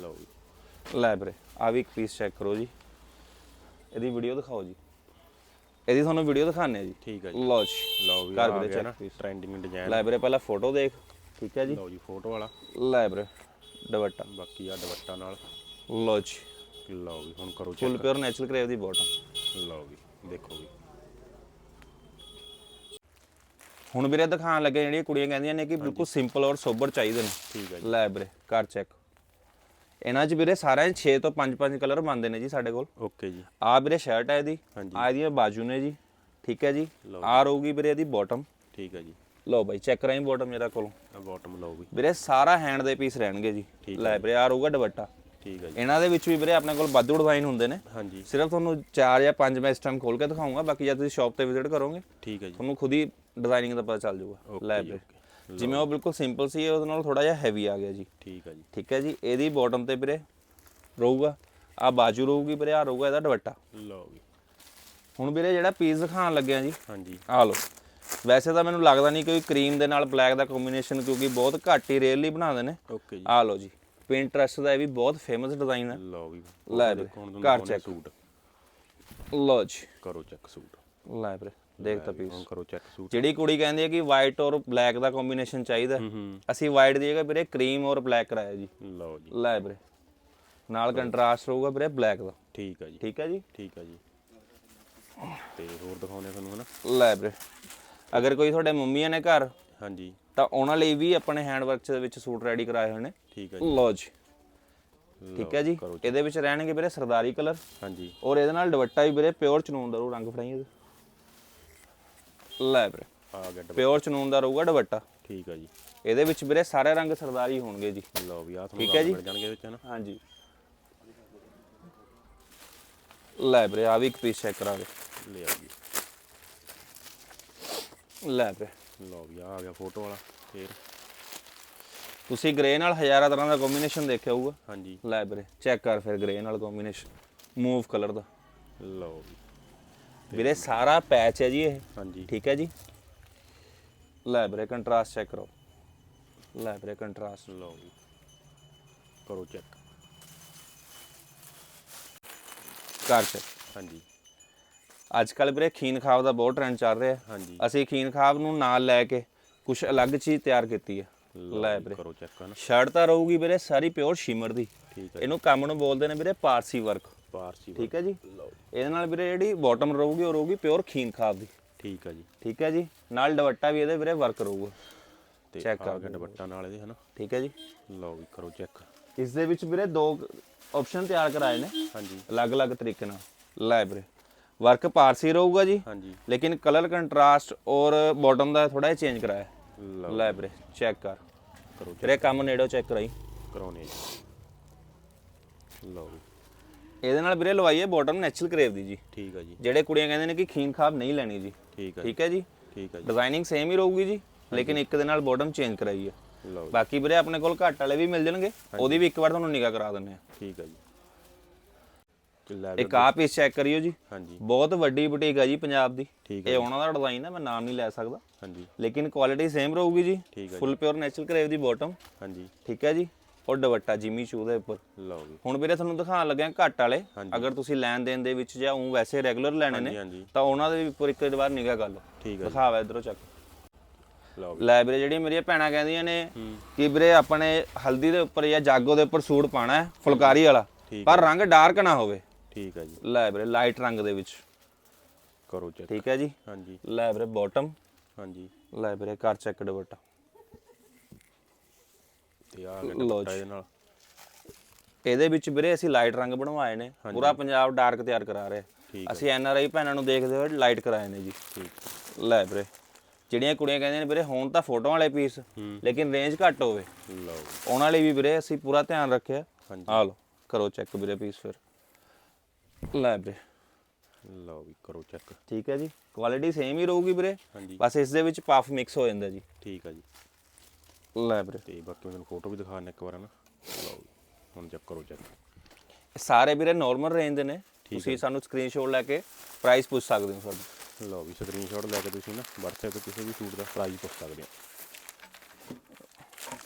ਲਓ ਜੀ। ਲੈ ਵੀਰੇ ਆ ਵੀ ਇੱਕ ਪੀਸ ਚੈੱਕ ਕਰੋ ਜੀ। ਇਹਦੀ ਵੀਡੀਓ ਦਿਖਾਓ ਜੀ। ਇਹਦੀ ਤੁਹਾਨੂੰ ਵੀਡੀਓ ਦਿਖਾਣੇ ਆ ਜੀ। ਠੀਕ ਆ ਜੀ। ਲਓ ਜੀ। ਲਓ ਵੀ ਕਰ ਵੀਰੇ please। ਟ੍ਰੈਂਡਿੰਗ ਡਿਜ਼ਾਈਨ ਲੈ ਵੀਰੇ ਪਹਿਲਾਂ ਫੋਟੋ ਦੇਖ। ਠੀਕ ਹੈ ਜੀ। ਲਓ ਜੀ ਫੋਟੋ ਵਾਲਾ। ਲੈ ਵੀਰੇ ਦੁਪੱਟਾ। ਬਾਕੀ ਆ ਦੁਪੱਟਾ ਨਾਲ। ਲਓ ਜੀ। ਲਓ ਵੀ ਹੁਣ ਕਰੋ full check pure natural crepe ਦੀ ਬਾਟਮ ਲਓ ਵੀ ਦੇਖੋ ਵੀ। ਹੁਣ ਵੀਰੇ ਦਿਖਾਣ ਲੱਗੇ ਜਿਹੜੀਆਂ ਕੁੜੀਆਂ ਕਹਿੰਦੀਆਂ ਨੇ ਕਿ ਬਿਲਕੁਲ ਸਿੰਪਲ ਔਰ ਸੋਬਰ ਚਾਹੀਦੇ ਨੇ। ਠੀਕ ਆ ਜੀ। ਲੈ ਵੀਰੇ ਕਰ ਚੈੱਕ ਇਹਨਾਂ 'ਚ ਵੀਰੇ ਸਾਰਿਆਂ 'ਚ 6 ਤੋਂ 5-5 ਕਲਰ ਬਣਦੇ ਨੇ ਜੀ ਸਾਡੇ ਕੋਲ। ਓਕੇ ਜੀ। ਆ ਵੀਰੇ ਸ਼ਰਟ ਹੈ ਇਹਦੀ। ਆ ਇਹਦੀਆਂ ਬਾਜੂ ਨੇ ਜੀ। ਠੀਕ ਹੈ ਜੀ। ਆ ਰਹੂਗੀ ਵੀਰੇ ਇਹਦੀ ਬਾਟਮ ਠੀਕ ਆ ਜੀ। ਲਓ ਬਾਈ ਚੈੱਕ ਕਰਾਈ ਬਾਟਮ ਮੇਰਾ ਕੋਲ। ਬਾਟਮ ਲਓ ਵੀ। ਵੀਰੇ ਸਾਰਾ ਹੈਂਡ ਦੇ ਪੀਸ ਰਹਿਣਗੇ ਜੀ। ਲੈ ਵੀਰੇ ਆ ਰਹੂਗਾ ਦੁਪੱਟਾ। ਠੀਕ ਜੀ। ਇਹਨਾਂ ਦੇ ਵਿੱਚ ਵੀ ਵੀਰੇ ਆਪਣੇ ਕੋਲ ਵਾਧੂ ਡਿਜ਼ਾਈਨ ਹੁੰਦੇ ਨੇ। ਹਾਂਜੀ। ਸਿਰਫ ਤੁਹਾਨੂੰ 4 ਜਾਂ 5 ਮੈਂ ਇਸ ਟਾਈਮ ਖੋਲ ਕੇ ਦਿਖਾਉਂਗਾ ਬਾਕੀ ਜਦ ਤੁਸੀਂ ਸ਼ਾਪ ਤੇ ਵਿਜ਼ਿਟ ਕਰੋਗੇ ਠੀਕ ਆ ਜੀ। ਤੁਹਾਨੂੰ ਖੁਦ ਹੀ ਡਿਜ਼ਾਈਨਿੰਗ ਦਾ ਪਤਾ ਚੱਲ ਜਾਊਗਾ। ਲੈ ਵੀਰੇ। ਜਿਵੇਂ ਉਹ ਬਿਲਕੁਲ ਸਿੰਪਲ ਸੀ ਉਹਦੇ ਨਾਲ ਥੋੜਾ ਜਿਹਾ ਹੈਵੀ ਆ ਗਿਆ ਜੀ। ਠੀਕ ਆ ਜੀ। ਠੀਕ ਹੈ ਜੀ? ਇਹਦੀ ਬਾਟਮ ਤੇ ਵੀਰੇ ਰਹੂਗਾ। ਆ ਬਾਜੂ ਰਹੂਗੀ ਵੀਰੇ ਆ ਰਹੂਗਾ ਇਹਦਾ ਦੁਪੱਟਾ। ਲਓ ਵੀ ਹੁਣ ਵੀਰੇ ਜਿਹੜਾ ਪੀਸ ਦਿਖਾਉਣ ਲੱਗਿਆ ਜੀ ਹਾਂਜੀ। ਆ ਲਓ। ਵੈਸੇ ਤਾਂ ਮੈਨੂੰ ਲੱਗਦਾ ਨਹੀਂ ਕਿ ਕਰੀਮ ਦੇ ਨਾਲ ਬਲੈਕ ਦਾ ਕੰਬੀਨੇਸ਼ਨ ਕਿਉਂਕਿ ਬਹੁਤ ਘੱਟ ਹੀ ਰੇਅਰਲੀ ਬਣਾਉਂਦੇ ਨੇ। ਓਕੇ ਜੀ। ਆ ਲਓ ਜੀ। ਪਿੰਟਰਸਟ ਦਾ ਇਹ ਵੀ ਬਹੁਤ ਫੇਮਸ ਡਿਜ਼ਾਈਨ ਹੈ ਲਓ ਵੀ ਲੈ ਵੀਰੇ, ਘਰ check। ਸੂਟ। ਲਓ ਜੀ। ਕਰੋ ਚੈੱਕ ਸੂਟ। ਲੈ ਵੀਰੇ। ਦੇਖ ਤਾਂ ਪੀਸ ਕਰੋ ਚੈੱਕ ਸੂਟ ਜਿਹੜੀ ਕੁੜੀ ਕਹਿੰਦੀ ਹੈ ਕਿ ਵਾਈਟ ਔਰ ਬਲੈਕ ਦਾ ਕੰਬੀਨੇਸ਼ਨ ਚਾਹੀਦਾ। ਹੂੰ ਹੂੰ। ਅਸੀਂ ਵਾਈਟ ਦੀ ਜਗ੍ਹਾ ਵੀਰੇ ਕਰੀਮ ਔਰ ਬਲੈਕ ਕਰਾਇਆ ਜੀ। ਲਓ ਜੀ। ਲੈ ਵੀਰੇ। ਨਾਲ ਕੰਟਰਾਸਟ ਰਹੂਗਾ ਵੀਰੇ ਬਲੈਕ ਦਾ। ਠੀਕ ਆ ਜੀ। ਠੀਕ ਹੈ ਜੀ? ਠੀਕ ਆ ਜੀ। ਤੇ ਹੋਰ ਦਿਖਾਉਂਦੇ ਆ ਤੁਹਾਨੂੰ ਹਨਾ? ਲੈ ਵੀਰੇ। ਅਗਰ ਕੋਈ ਤੁਹਾਡੇ ਮੰਮੀਆਂ ਨੇ ਘਰ ਹਾਂਜੀ। ਤਾਂ ਉਹਨਾਂ ਲਈ ਵੀ ਆਪਣੇ ਹੈਂਡ ਵਰਕ ਦੇ ਵਿੱਚ ਸੂਟ ਰੈਡੀ ਕਰਾਏ ਹੋਏ ਨੇ। ਠੀਕ ਆ ਜੀ। ਲਓ ਜੀ। ਠੀਕ ਹੈ ਜੀ? ਇਹਦੇ ਵਿੱਚ ਰਹਿਣਗੇ ਵੀਰੇ ਸਰਦਾਰੀ ਕਲਰ। ਹਾਂਜੀ। ਔਰ ਇਹਦੇ ਨਾਲ ਦੁਪੱਟਾ ਵੀ ਵੀਰੇ ਪਿਓਰ ਚਨੂਨ ਦਾ ਰੰਗ ਫੜਾਈ ਇਹਦੇ ਲੈ ਵੀਰੇ। ਆ ਗਿਆ ਪਿਓਰ ਚਨੂਨ ਦਾ ਰਹੂਗਾ ਦੁਪੱਟਾ। ਠੀਕ ਆ ਜੀ। ਇਹਦੇ ਵਿੱਚ ਵੀਰੇ ਸਾਰੇ ਰੰਗ ਸਰਦਾਰੀ ਹੋਣਗੇ ਜੀ। ਲਓ ਵੀ ਆ ਤੁਹਾਨੂੰ ਠੀਕ ਹੈ ਜੀ। ਮਿਲ ਜਾਣਗੇ ਵਿੱਚ ਹਨਾ ਹਾਂਜੀ। ਲੈ ਵੀਰੇ ਆ ਵੀ ਇੱਕ ਪੀਸ ਚੈੱਕ ਕਰਾ ਦੇ ਲੈ ਆ ਜੀ। ਲੈ ਵੀਰੇ। ਲਓ ਵੀ ਆ ਆ ਗਿਆ ਫੋਟੋ ਵਾਲਾ ਫੇਰ। ਤੁਸੀਂ ਗ੍ਰੇ ਨਾਲ ਹਜ਼ਾਰਾਂ ਤਰ੍ਹਾਂ ਦਾ ਕੰਬੀਨੇਸ਼ਨ ਦੇਖਿਆ ਹੋਊਗਾ। ਹਾਂਜੀ। ਲੈ ਵੀਰੇ ਚੈੱਕ ਕਰ ਫਿਰ ਗ੍ਰੇ ਨਾਲ ਕੰਬੀਨੇਸ਼ਨ ਮੂਵ ਕਲਰ ਦਾ। ਲਓ ਵੀ। ਵੀਰੇ ਸਾਰਾ ਪੈਚ ਹੈ ਜੀ ਇਹ। ਹਾਂਜੀ। ਠੀਕ ਹੈ ਜੀ? ਲੈ ਵੀਰੇ ਕੰਟਰਾਸਟ ਚੈੱਕ ਕਰੋ। ਲੈ ਵੀਰੇ ਕੰਟਰਾਸਟ ਲਓ ਵੀ ਕਰੋ ਚੈੱਕ ਕਰ ਚੈੱਕ ਹਾਂਜੀ। ਅੱਜ ਕੱਲ ਵੀਰੇ ਖੀਨ ਖਾਬ ਦਾ ਬਹੁਤ ਟ੍ਰੈਂਡ ਚੱਲ ਰਿਹਾ। ਹਾਂਜੀ। ਅਸੀਂ ਖੀਨ ਖਾਬ ਨੂੰ ਨਾਲ ਲੈ ਕੇ ਕੁਝ ਅਲੱਗ ਚੀਜ਼ ਤਿਆਰ ਕੀਤੀ ਹੈ। ਲੈ ਵੀਰੇ। ਕਰੋ ਚੈੱਕ ਹਨਾ। ਸ਼ਰਟ ਤਾਂ ਰਹੂਗੀ ਵੀਰੇ ਸਾਰੀ ਪਿਓਰ ਸ਼ਿਮਰ ਦੀ। ਠੀਕ ਹੈ ਇਹਨੂੰ ਕੰਮ ਨੂੰ ਬੋਲਦੇ ਨੇ ਵੀਰੇ ਪਾਰਸੀ ਵਰਕ ਪਾਰਸੀ। ਠੀਕ ਹੈ ਜੀ। ਲਓ ਇਹਦੇ ਨਾਲ ਵੀਰੇ ਜਿਹੜੀ ਬਾਟਮ ਰਹੂਗੀ ਉਹ ਰਹੂਗੀ ਪਿਓਰ ਖੀਨ ਖਾਬ ਦੀ। ਠੀਕ ਆ ਜੀ। ਠੀਕ ਹੈ ਜੀ। ਨਾਲ ਦੁਪੱਟਾ ਵੀ ਇਹਦੇ ਵੀਰੇ ਵਰਕ ਰਹੂਗਾ। ਤੇ ਆ ਕਰ ਗਿਆ ਦੁਪੱਟਾ ਨਾਲ ਇਹਦੇ ਹਨਾ? ਠੀਕ ਹੈ ਜੀ। ਲਓ ਵੀ ਕਰੋ ਚੈੱਕ ਇਸ ਦੇ ਵਿੱਚ ਵੀਰੇ ਦੋ ਆਪਸ਼ਨ ਤਿਆਰ ਕਰਾਏ ਨੇ। ਹਾਂਜੀ। ਅਲੱਗ-ਅਲੱਗ ਤਰੀਕੇ ਨਾਲ। ਲੈ ਵੀਰੇ ਵਰਕ ਪਾਰਸੀ ਰਹੂਗਾ ਜੀ। ਹਾਂਜੀ। ਲੇਕਿਨ ਕਲਰ ਕੰਟਰਾਸਟ ਔਰ ਬਾਟਮ ਦਾ ਥੋੜਾ ਜਿਹਾ ਚੇਂਜ ਕਰਾਇਆ। ਲੈ ਵੀਰੇ ਚੈੱਕ ਕਰ। ਕਰੋ ਵੀਰੇ ਕੰਮ ਨੇੜੋ ਚੈੱਕ ਕਰਾਈ। ਕਰਾਉਣੇ ਜੀ। ਲਓ ਵੀ। ਇਹਦੇ ਨਾਲ ਵੀਰੇ ਲਵਾਈ ਹੈ ਬਾਟਮ ਨੈਚੁਰਲ ਕਰੇਵ ਦੀ ਜੀ। ਠੀਕ ਆ ਜੀ। ਜਿਹੜੇ ਕੁੜੀਆਂ ਕਹਿੰਦੇ ਨੇ ਕਿ ਖੀਨ ਖਾਬ ਨਹੀਂ ਲੈਣੀ ਜੀ। ਠੀਕ ਆ ਜੀ। ਠੀਕ ਹੈ ਜੀ? ਠੀਕ ਆ ਜੀ। ਡਿਜ਼ਾਈਨਿੰਗ ਸੇਮ ਹੀ ਰਹੂਗੀ ਜੀ ਲੇਕਿਨ ਇੱਕ ਦੇ ਨਾਲ ਬਾਟਮ ਚੇਂਜ ਕਰਾਈ ਹੈ ਬਾਕੀ ਵੀਰੇ ਆਪਣੇ ਕੋਲ ਘੱਟ ਵਾਲੇ ਵੀ ਮਿਲ ਜਾਣਗੇ ਉਹਦੀ ਵੀ ਇੱਕ ਵਾਰ ਤੁਹਾਨੂੰ ਨਿਗਾਹ ਕਰਾ ਦਿੰਨੇ ਆ ਠੀਕ ਆ ਜੀ। ਇੱਕ ਆ ਪੀਸ ਚੈੱਕ ਕਰਿਓ ਜੀ। ਹਾਂਜੀ। ਬਹੁਤ ਵੱਡੀ ਬੁਟੀਕ ਹੈ ਜੀ ਪੰਜਾਬ ਦੀ। ਇਹ ਉਹਨਾਂ ਦਾ ਡਿਜ਼ਾਈਨ ਹੈ ਮੈਂ ਨਾਮ ਨਹੀਂ ਲੈ ਸਕਦਾ। ਹਾਂਜੀ। ਲੇਕਿਨ ਕੁਆਲਿਟੀ ਸੇਮ ਰਹੂਗੀ ਜੀ ਹੈ ਫੁੱਲ ਪਿਓਰ ਨੈਚੁਰਲ ਕਰੇਵ ਦੀ ਬਾਟਮ ਹਾਂਜੀ। ਠੀਕ ਹੈ ਜੀ। ਔਰ ਦੁਪੱਟਾ ਜਿਮੀ ਚੂ ਦੇ ਉੱਪਰ। ਲਓ ਵੀ ਹੁਣ ਵੀਰੇ ਤੁਹਾਨੂੰ ਦਿਖਾਉਣ ਲੱਗਿਆ ਘੱਟ ਵਾਲੇ। ਅਗਰ ਤੁਸੀਂ ਲੈਣ ਦੇਣ ਦੇ ਵਿੱਚ ਜਾਂ ਉਹ ਵੈਸੇ ਰੈਗੂਲਰ ਲੈਣੇ ਨੇ ਤਾਂ ਉਹਨਾਂ ਦੇ ਵੀ ਉੱਪਰ ਇੱਕ ਵਾਰ ਨਿਗਾਹ ਕਰ ਲਓ। ਠੀਕ ਜੀ। ਦਿਖਾਵਾ ਇਧਰੋਂ ਚੱਕ। ਲੈ ਵੀਰੇ ਜਿਹੜੀਆਂ ਮੇਰੀਆਂ ਭੈਣਾਂ ਕਹਿੰਦੀਆਂ ਨੇ ਹੂੰ। ਕਿ ਵੀਰੇ ਆਪਣੇ ਹਲਦੀ ਦੇ ਉੱਪਰ ਜਾਂ ਜਾਗੋ ਦੇ ਉੱਪਰ ਸੂਟ ਪਾਣਾ ਹੈ ਫੁਲਕਾਰੀ ਵਾਲਾ ਪਰ ਰੰਗ ਡਾਰਕ ਨਾ ਹੋਵੇ। ਠੀਕ ਆ ਜੀ। ਲੈ ਵੀਰੇ ਲਾਈਟ ਰੰਗ ਦੇ ਵਿੱਚ। ਕਰੋ ਚੈੱਕ। ਠੀਕ ਹੈ ਜੀ। ਹਾਂਜੀ। ਲੈ ਵੀਰੇ ਬਾਟਮ ਹਾਂਜੀ। ਲੈ ਵੀਰੇ ਕਰ ਚੈੱਕ ਦੁਪੱਟਾ। ਤੇ ਆ ਗਿਆ ਲਓ ਦੁਪੱਟਾ ਇਹਦੇ ਨਾਲ। ਇਹਦੇ ਵਿੱਚ ਵੀਰੇ ਅਸੀਂ ਲਾਈਟ ਰੰਗ ਬਣਵਾਏ ਨੇ। ਪੂਰਾ ਪੰਜਾਬ ਡਾਰਕ ਤਿਆਰ ਕਰਾ ਰਿਹਾ। ਠੀਕ ਅਸੀਂ ਐਨ ਆਰ ਆਈ ਭੈਣਾਂ ਨੂੰ ਦੇਖਦੇ ਹੋਏ ਲਾਈਟ ਕਰਾਏ ਨੇ ਜੀ। ਠੀਕ ਲੈ ਵੀਰੇ ਜਿਹੜੀਆਂ ਕੁੜੀਆਂ ਕਹਿੰਦੀਆਂ ਨੇ ਵੀਰੇ ਹੋਣ ਤਾਂ ਫੋਟੋਆਂ ਵਾਲੇ ਪੀਸ ਲੇਕਿਨ ਰੇਂਜ ਘੱਟ ਹੋਵੇ। ਲਓ ਉਹਨਾਂ ਲਈ ਵੀ ਵੀਰੇ ਅਸੀਂ ਪੂਰਾ ਧਿਆਨ ਰੱਖਿਆ। ਹਾਂਜੀ। ਆ ਲਓ ਕਰੋ ਚੈੱਕ ਵੀਰੇ ਪੀਸ ਫਿਰ। ਲੈ ਵੀਰੇ। ਲਓ ਵੀ ਕਰੋ ਚੈੱਕ ਠੀਕ ਹੈ ਜੀ। ਕੁਆਲਿਟੀ ਸੇਮ ਹੀ ਰਹੂਗੀ ਵੀਰੇ। ਹਾਂਜੀ। ਬਸ ਇਸ ਦੇ ਵਿੱਚ ਪਫ ਮਿਕਸ ਹੋ ਜਾਂਦਾ ਜੀ। ਠੀਕ ਆ ਜੀ। ਲੈ ਵੀਰੇ। ਤੇ ਬਾਕੀ ਮੈਂ ਤੁਹਾਨੂੰ ਫੋਟੋ ਵੀ ਦਿਖਾਣਾ ਇੱਕ ਵਾਰ ਨਾ ਲਓ ਵੀ ਹੁਣ ਚੈੱਕ ਕਰੋ ਚੈੱਕ ਇਹ ਸਾਰੇ ਵੀਰੇ ਨਾਰਮਲ ਰੇਂਜ ਦੇ ਨੇ। ਤੁਸੀਂ ਸਾਨੂੰ ਸਕਰੀਨਸ਼ਾਟ ਲੈ ਕੇ ਪ੍ਰਾਈਸ ਪੁੱਛ ਸਕਦੇ ਹੋ ਸਾਡੇ ਲਓ ਵੀ ਸਕਰੀਨਸ਼ਾਟ ਲੈ ਕੇ ਤੁਸੀਂ ਨਾ WhatsApp ਤੇ ਕਿਸੇ ਵੀ ਸੂਟ ਦਾ ਪ੍ਰਾਈਸ ਪੁੱਛ ਸਕਦੇ ਹੋ।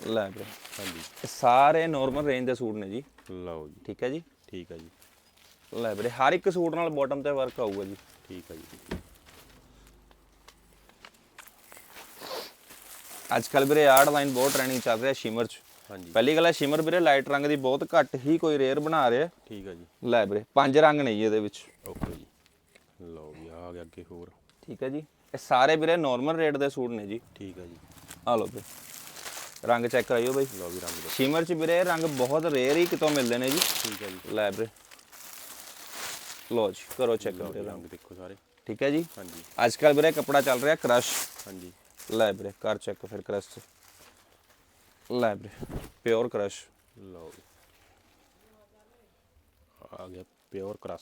ਲੈ ਵੀਰੇ। ਹਾਂਜੀ। ਇਹ ਸਾਰੇ ਨਾਰਮਲ ਰੇਂਜ ਦੇ ਸੂਟ ਨੇ ਜੀ। ਲਓ ਜੀ। ਠੀਕ ਹੈ ਜੀ। ਠੀਕ ਆ ਜੀ। ਲੈ ਵੀਰੇ ਹਰ ਇੱਕ ਸੂਟ ਨਾਲ ਬਾਟਮ ਤੇ ਵਰਕ ਆਊਗਾ ਜੀ। ਠੀਕ ਆ ਜੀ ਅੱਜ ਕੱਲ ਵੀਰੇ ਆਹ ਡਿਜ਼ਾਈਨ ਬਹੁਤ ਟ੍ਰੈਂਡਿੰਗ ਚੱਲ ਰਿਹਾ ਸ਼ਿਮਰ ਚ। ਹਾਂਜੀ। ਪਹਿਲੀ ਗੱਲ ਹੈ ਸ਼ਿਮਰ ਵੀਰੇ ਲਾਈਟ ਰੰਗ ਦੀ ਬਹੁਤ ਘੱਟ ਹੀ ਕੋਈ ਰੇਅਰ ਬਣਾ ਰਿਹਾ। ਠੀਕ ਆ ਜੀ। ਲੈ ਵੀਰੇ ਪੰਜ ਰੰਗ ਨੇ ਜੀ ਇਹਦੇ ਵਿੱਚ। ਓਕੇ ਜੀ। ਲਓ ਵੀ ਆ ਗਿਆ ਅੱਗੇ ਹੋਰ। ਠੀਕ ਹੈ ਜੀ। ਇਹ ਸਾਰੇ ਵੀਰੇ ਨਾਰਮਲ ਰੇਟ ਦੇ ਸੂਟ ਨੇ ਜੀ। ਠੀਕ ਆ ਜੀ। ਆ ਲਓ ਵੀਰੇ। ਰੰਗ ਚੈੱਕ ਕਰਾਇਓ ਬਾਈ। ਲਓ ਵੀ ਰੰਗ ਸ਼ਿਮਰ ਚ ਵੀਰੇ ਰੰਗ ਬਹੁਤ ਰੇਅਰ ਹੀ ਕਿਤੋਂ ਮਿਲਦੇ ਨੇ ਜੀ। ਠੀਕ ਆ ਜੀ। ਲੈ ਵੀਰੇ। ਲੋ ਜੀ ਕਰੋ ਚੈੱਕ ਲਓ ਵੀਰੇ ਰੰਗ ਦੇਖੋ ਸਾਰੇ। ਠੀਕ ਹੈ ਜੀ। ਹਾਂਜੀ। ਅੱਜ ਕੱਲ ਵੀਰੇ ਕੱਪੜਾ ਚੱਲ ਰਿਹਾ ਕ੍ਰਸ਼ ਹਾਂਜੀ। ਲੈ ਵੀਰੇ ਕਰ ਚੈੱਕ ਫਿਰ ਕ੍ਰਸ਼ ਲੈ ਵੀਰੇ ਪਿਓਰ ਕ੍ਰਸ਼ ਲਓ ਆ ਗਿਆ ਪਿਓਰ ਕ੍ਰਾਸ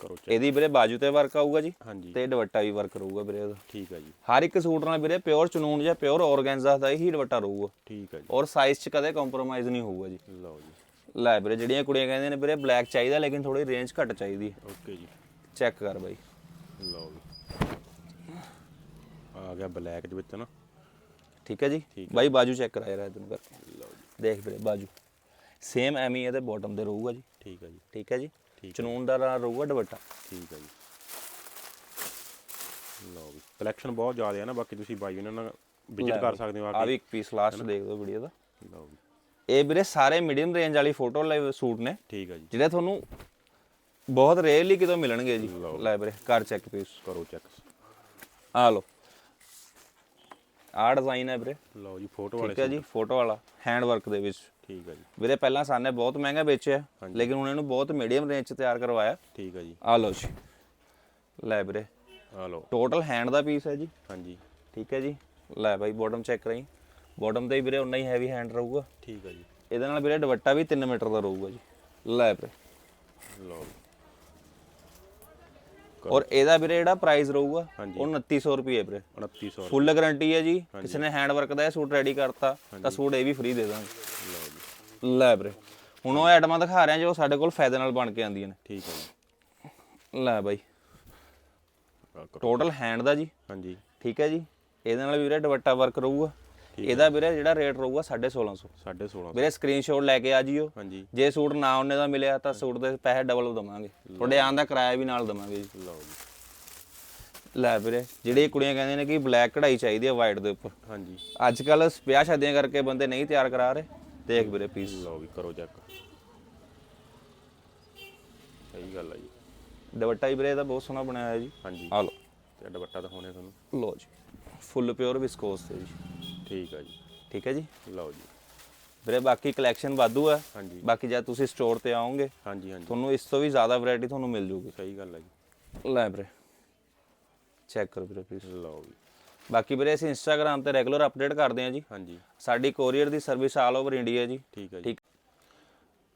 ਕਰੋ ਚੈੱਕ ਇਹਦੀ ਵੀਰੇ ਬਾਜੂ ਤੇ ਵਰਕ ਆਊਗਾ ਜੀ? ਹਾਂਜੀ। ਤੇ ਦੁਪੱਟਾ ਵੀ ਵਰਕ ਰਹੂਗਾ ਵੀਰੇ ਇਹਦਾ। ਠੀਕ ਆ ਜੀ। ਹਰ ਇੱਕ ਸੂਟ ਨਾਲ ਵੀਰੇ ਪਿਓਰ ਚਨੂਨ ਜਾਂ ਪਿਓਰ ਔਰਗੈਂਜ਼ਾ ਦਾ ਹੀ ਦੁਪੱਟਾ ਰਹੂਗਾ। ਠੀਕ ਆ ਜੀ। ਔਰ ਸਾਈਜ਼ 'ਚ ਕਦੇ ਕੰਪਰੋਮਾਈਜ਼ ਨਹੀਂ ਹੋਊਗਾ ਜੀ। ਲਓ ਜੀ। ਲੈ ਵੀਰੇ ਜਿਹੜੀਆਂ ਕੁੜੀਆਂ ਕਹਿੰਦੀਆਂ ਨੇ ਵੀਰੇ ਬਲੈਕ ਚਾਹੀਦਾ ਲੇਕਿਨ ਥੋੜੀ ਰੇਂਜ ਘੱਟ ਚਾਹੀਦੀ ਹੈ। ਓਕੇ ਜੀ। ਚੈੱਕ ਕਰ ਬਾਈ। ਲਓ ਵੀ ਆ ਗਿਆ ਬਲੈਕ ਦੇ ਵਿੱਚ ਨਾ। ਠੀਕ ਹੈ ਜੀ? ਬਾਈ ਬਾਜੂ ਚੈੱਕ ਕਰਾਇਆ ਰਿਹਾ ਤੈਨੂੰ ਕਰਕੇ। ਦੇਖ ਵੀਰੇ ਬਾਜੂ। ਸੇਮ ਐਵੇਂ ਹੀ ਇਹਦੇ ਬਾਟਮ ਤੇ ਰਹੂਗਾ ਜੀ। ਠੀਕ ਆ ਜੀ। ਠੀਕ ਹੈ ਜੀ? ਚਨੂਨ ਦਾ ਰਹੂਗਾ ਦੁਪੱਟਾ। ਠੀਕ ਆ ਜੀ। ਲਓ ਵੀ ਕਲੈਕਸ਼ਨ ਬਹੁਤ ਜ਼ਿਆਦਾ ਹੈ ਨਾ ਬਾਕੀ ਤੁਸੀਂ ਬਾਈ ਇਹਨਾਂ ਨਾਲ ਵਿਜ਼ਿਟ ਕਰ ਸਕਦੇ ਹੋ ਆ ਆ ਕੇ। ਵੀ ਇੱਕ ਪੀਸ ਲਾਸਟ ਦੇਖ ਦਿਓ ਵੀਡੀਓ ਦਾ। ਲਓ ਵੀ ਇਹ ਵੀਰੇ ਸਾਰੇ ਮੀਡੀਅਮ ਰੇਂਜ ਵਾਲੀ ਫੋਟੋ ਲਈ ਸੂਟ ਨੇ। ਠੀਕ ਆ ਜੀ। ਜਿਹੜੇ ਤੁਹਾਨੂੰ ਬਹੁਤ ਰੇਅਰਲੀ ਕਿਤੋਂ ਮਿਲਣਗੇ ਜੀ। ਲਓ। ਲੈ ਵੀਰੇ ਕਰ ਚੈੱਕ ਪੀਸ ਕਰੋ ਚੈੱਕ ਆ ਲਓ। ਆਹ ਡਿਜ਼ਾਈਨ ਹੈ ਵੀਰੇ। ਲਓ ਜੀ ਫੋਟੋ ਵਾਲੇ ਠੀਕ ਹੈ ਜੀ ਫੋਟੋ ਵਾਲਾ ਹੈਂਡ ਵਰਕ ਦੇ ਵਿੱਚ। ਠੀਕ ਆ ਜੀ। ਵੀਰੇ ਪਹਿਲਾਂ ਸਾਨੇ ਬਹੁਤ ਮਹਿੰਗਾ ਵੇਚਿਆ ਲੇਕਿਨ ਹੁਣ ਇਹਨੂੰ ਬਹੁਤ ਮੀਡੀਅਮ ਰੇਂਜ 'ਚ ਤਿਆਰ ਕਰਵਾਇਆ। ਠੀਕ ਆ ਜੀ। ਆ ਲਓ ਜੀ। ਲੈ ਵੀਰੇ ਆ ਲਓ। ਟੋਟਲ ਹੈਂਡ ਦਾ ਪੀਸ ਹੈ ਜੀ। ਹਾਂਜੀ। ਠੀਕ ਹੈ ਜੀ। ਲੈ ਬਾਈ ਬਾਟਮ ਚੈੱਕ ਕਰਾਈ। ਬਾਟਮ ਤੇ ਵੀਰੇ ਉਨਾ ਹੀ ਹੈਵੀ ਹੈਂਡ ਰਹੂਗਾ। ਠੀਕ ਹੈ ਜੀ। ਇਹਦੇ ਨਾਲ ਵੀਰੇ ਦੁਪੱਟਾ ਵੀ 3 ਮੀਟਰ ਦਾ ਰਹੂਗਾ ਜੀ। ਲੈ ਵੀਰੇ। ਲਓ ਔਰ ਇਹਦਾ ਵੀਰੇ ਜਿਹੜਾ ਪ੍ਰਾਈਸ ਰਹੂਗਾ। ਉਹ 2900 ਰੁਪਏ ਵੀਰੇ। 2900 ਫੁੱਲ ਗਾਰੰਟੀ ਹੈ ਜੀ। ਕਿਸੇ ਨੇ ਹੈਂਡ ਵਰਕ ਦਾ ਇਹ ਸੂਟ ਰੈਡੀ ਕਰਤਾ ਤਾਂ ਸੂਟ ਇਹ ਵੀ ਫ੍ਰੀ ਦੇ ਦਾਂਗੇ। ਲੈ ਵੀਰੇ। ਹੁਣ ਉਹ ਆਈਟਮਾਂ ਦਿਖਾ ਰਹੇ ਆ ਜੋ ਸਾਡੇ ਕੋਲ ਫਾਇਦੇ ਨਾਲ ਬਣ ਕੇ ਆਉਂਦੀਆਂ ਨੇ। ਠੀਕ ਹੈ ਜੀ। ਲੈ ਬਾਈ। ਟੋਟਲ ਹੈਂਡ ਦਾ ਜੀ। ਹਾਂਜੀ। ਠੀਕ ਹੈ ਜੀ। ਇਹਦੇ ਨਾਲ ਵੀਰੇ ਦੁਪੱਟਾ ਵਰਕ ਰਹੂਗਾ। ਇਹਦਾ ਵੀਰੇ ਜਿਹੜਾ ਰੇਟ ਰਹੂਗਾ 1650 1650 ਵੀਰੇ ਸਕਰੀਨਸ਼ਾਟ ਲੈ ਕੇ ਆ ਜਿਓ। ਹਾਂਜੀ। ਜੇ ਸੂਟ ਨਾ ਉਹਨੇ ਦਾ ਮਿਲਿਆ ਤਾਂ ਸੂਟ ਦੇ ਪੈਸੇ ਡਬਲ ਦਵਾਂਗੇ। ਤੁਹਾਡੇ ਆਉਣ ਦਾ ਕਿਰਾਇਆ ਵੀ ਨਾਲ ਦਵਾਂਗੇ ਜੀ। ਲਓ ਜੀ। ਲੈ ਵੀਰੇ ਜਿਹੜੀ ਕੁੜੀਆਂ ਕਹਿੰਦੀਆਂ ਨੇ ਕਿ ਬਲੈਕ ਕਢਾਈ ਚਾਹੀਦੀ ਹੈ ਵਾਈਟ ਦੇ ਉੱਪਰ। ਹਾਂਜੀ। ਅੱਜ ਕੱਲ ਵਿਆਹ ਸ਼ਾਦੀਆਂ ਕਰਕੇ ਬੰਦੇ ਨਹੀਂ ਤਿਆਰ ਕਰਾ ਰਹੇ। ਦੇਖ ਵੀਰੇ ਪੀਸ ਲਓ ਵੀ ਕਰੋ ਚੈੱਕ ਸਹੀ ਗੱਲ ਹੈ ਜੀ। ਦੁਪੱਟਾ ਹੀ ਵੀਰੇ ਇਹਦਾ ਬਹੁਤ ਸੋਹਣਾ ਬਣਾਇਆ ਹੋਇਆ ਜੀ। ਹਾਂਜੀ। ਆ ਲਓ। ਤੇ ਦੁਪੱਟਾ ਦਿਖਾਉਣੇ ਤੁਹਾਨੂੰ। ਲਓ ਜੀ। ਫੁੱਲ ਪਿਓਰ ਵਿਸਕੋਸ ਤੇ ਜੀ। ਠੀਕ ਹੈ ਜੀ। ਠੀਕ ਹੈ ਜੀ? ਲਓ ਜੀ। ਵੀਰੇ ਬਾਕੀ ਕਲੈਕਸ਼ਨ ਵਾਧੂ ਹੈ ਹਾਂਜੀ। ਬਾਕੀ ਜਦ ਤੁਸੀਂ ਸਟੋਰ ਤੇ ਆਓਗੇ ਹਾਂਜੀ ਹਾਂਜੀ। ਤੁਹਾਨੂੰ ਇਸ ਤੋਂ ਵੀ ਜ਼ਿਆਦਾ ਵੈਰਾਈਟੀ ਤੁਹਾਨੂੰ ਮਿਲ ਜੂਗੀ। ਸਹੀ ਗੱਲ ਹੈ ਜੀ। ਲੈ ਵੀਰੇ ਚੈੱਕ ਕਰੋ ਵੀਰੇ ਪਲੀਜ਼ ਲਓ ਵੀ ਬਾਕੀ ਵੀਰੇ ਅਸੀਂ ਇੰਸਟਾਗ੍ਰam ਤੇ ਰੈਗੂਲਰ ਅਪਡੇਟ ਕਰਦੇ ਹਾਂ ਜੀ। ਹਾਂਜੀ। ਸਾਡੀ ਕੋਰੀਅਰ ਦੀ ਸਰਵਿਸ ਆਲ ਓਵਰ ਇੰਡੀਆ ਜੀ। ਠੀਕ ਹੈ ਜੀ। ਠੀਕ।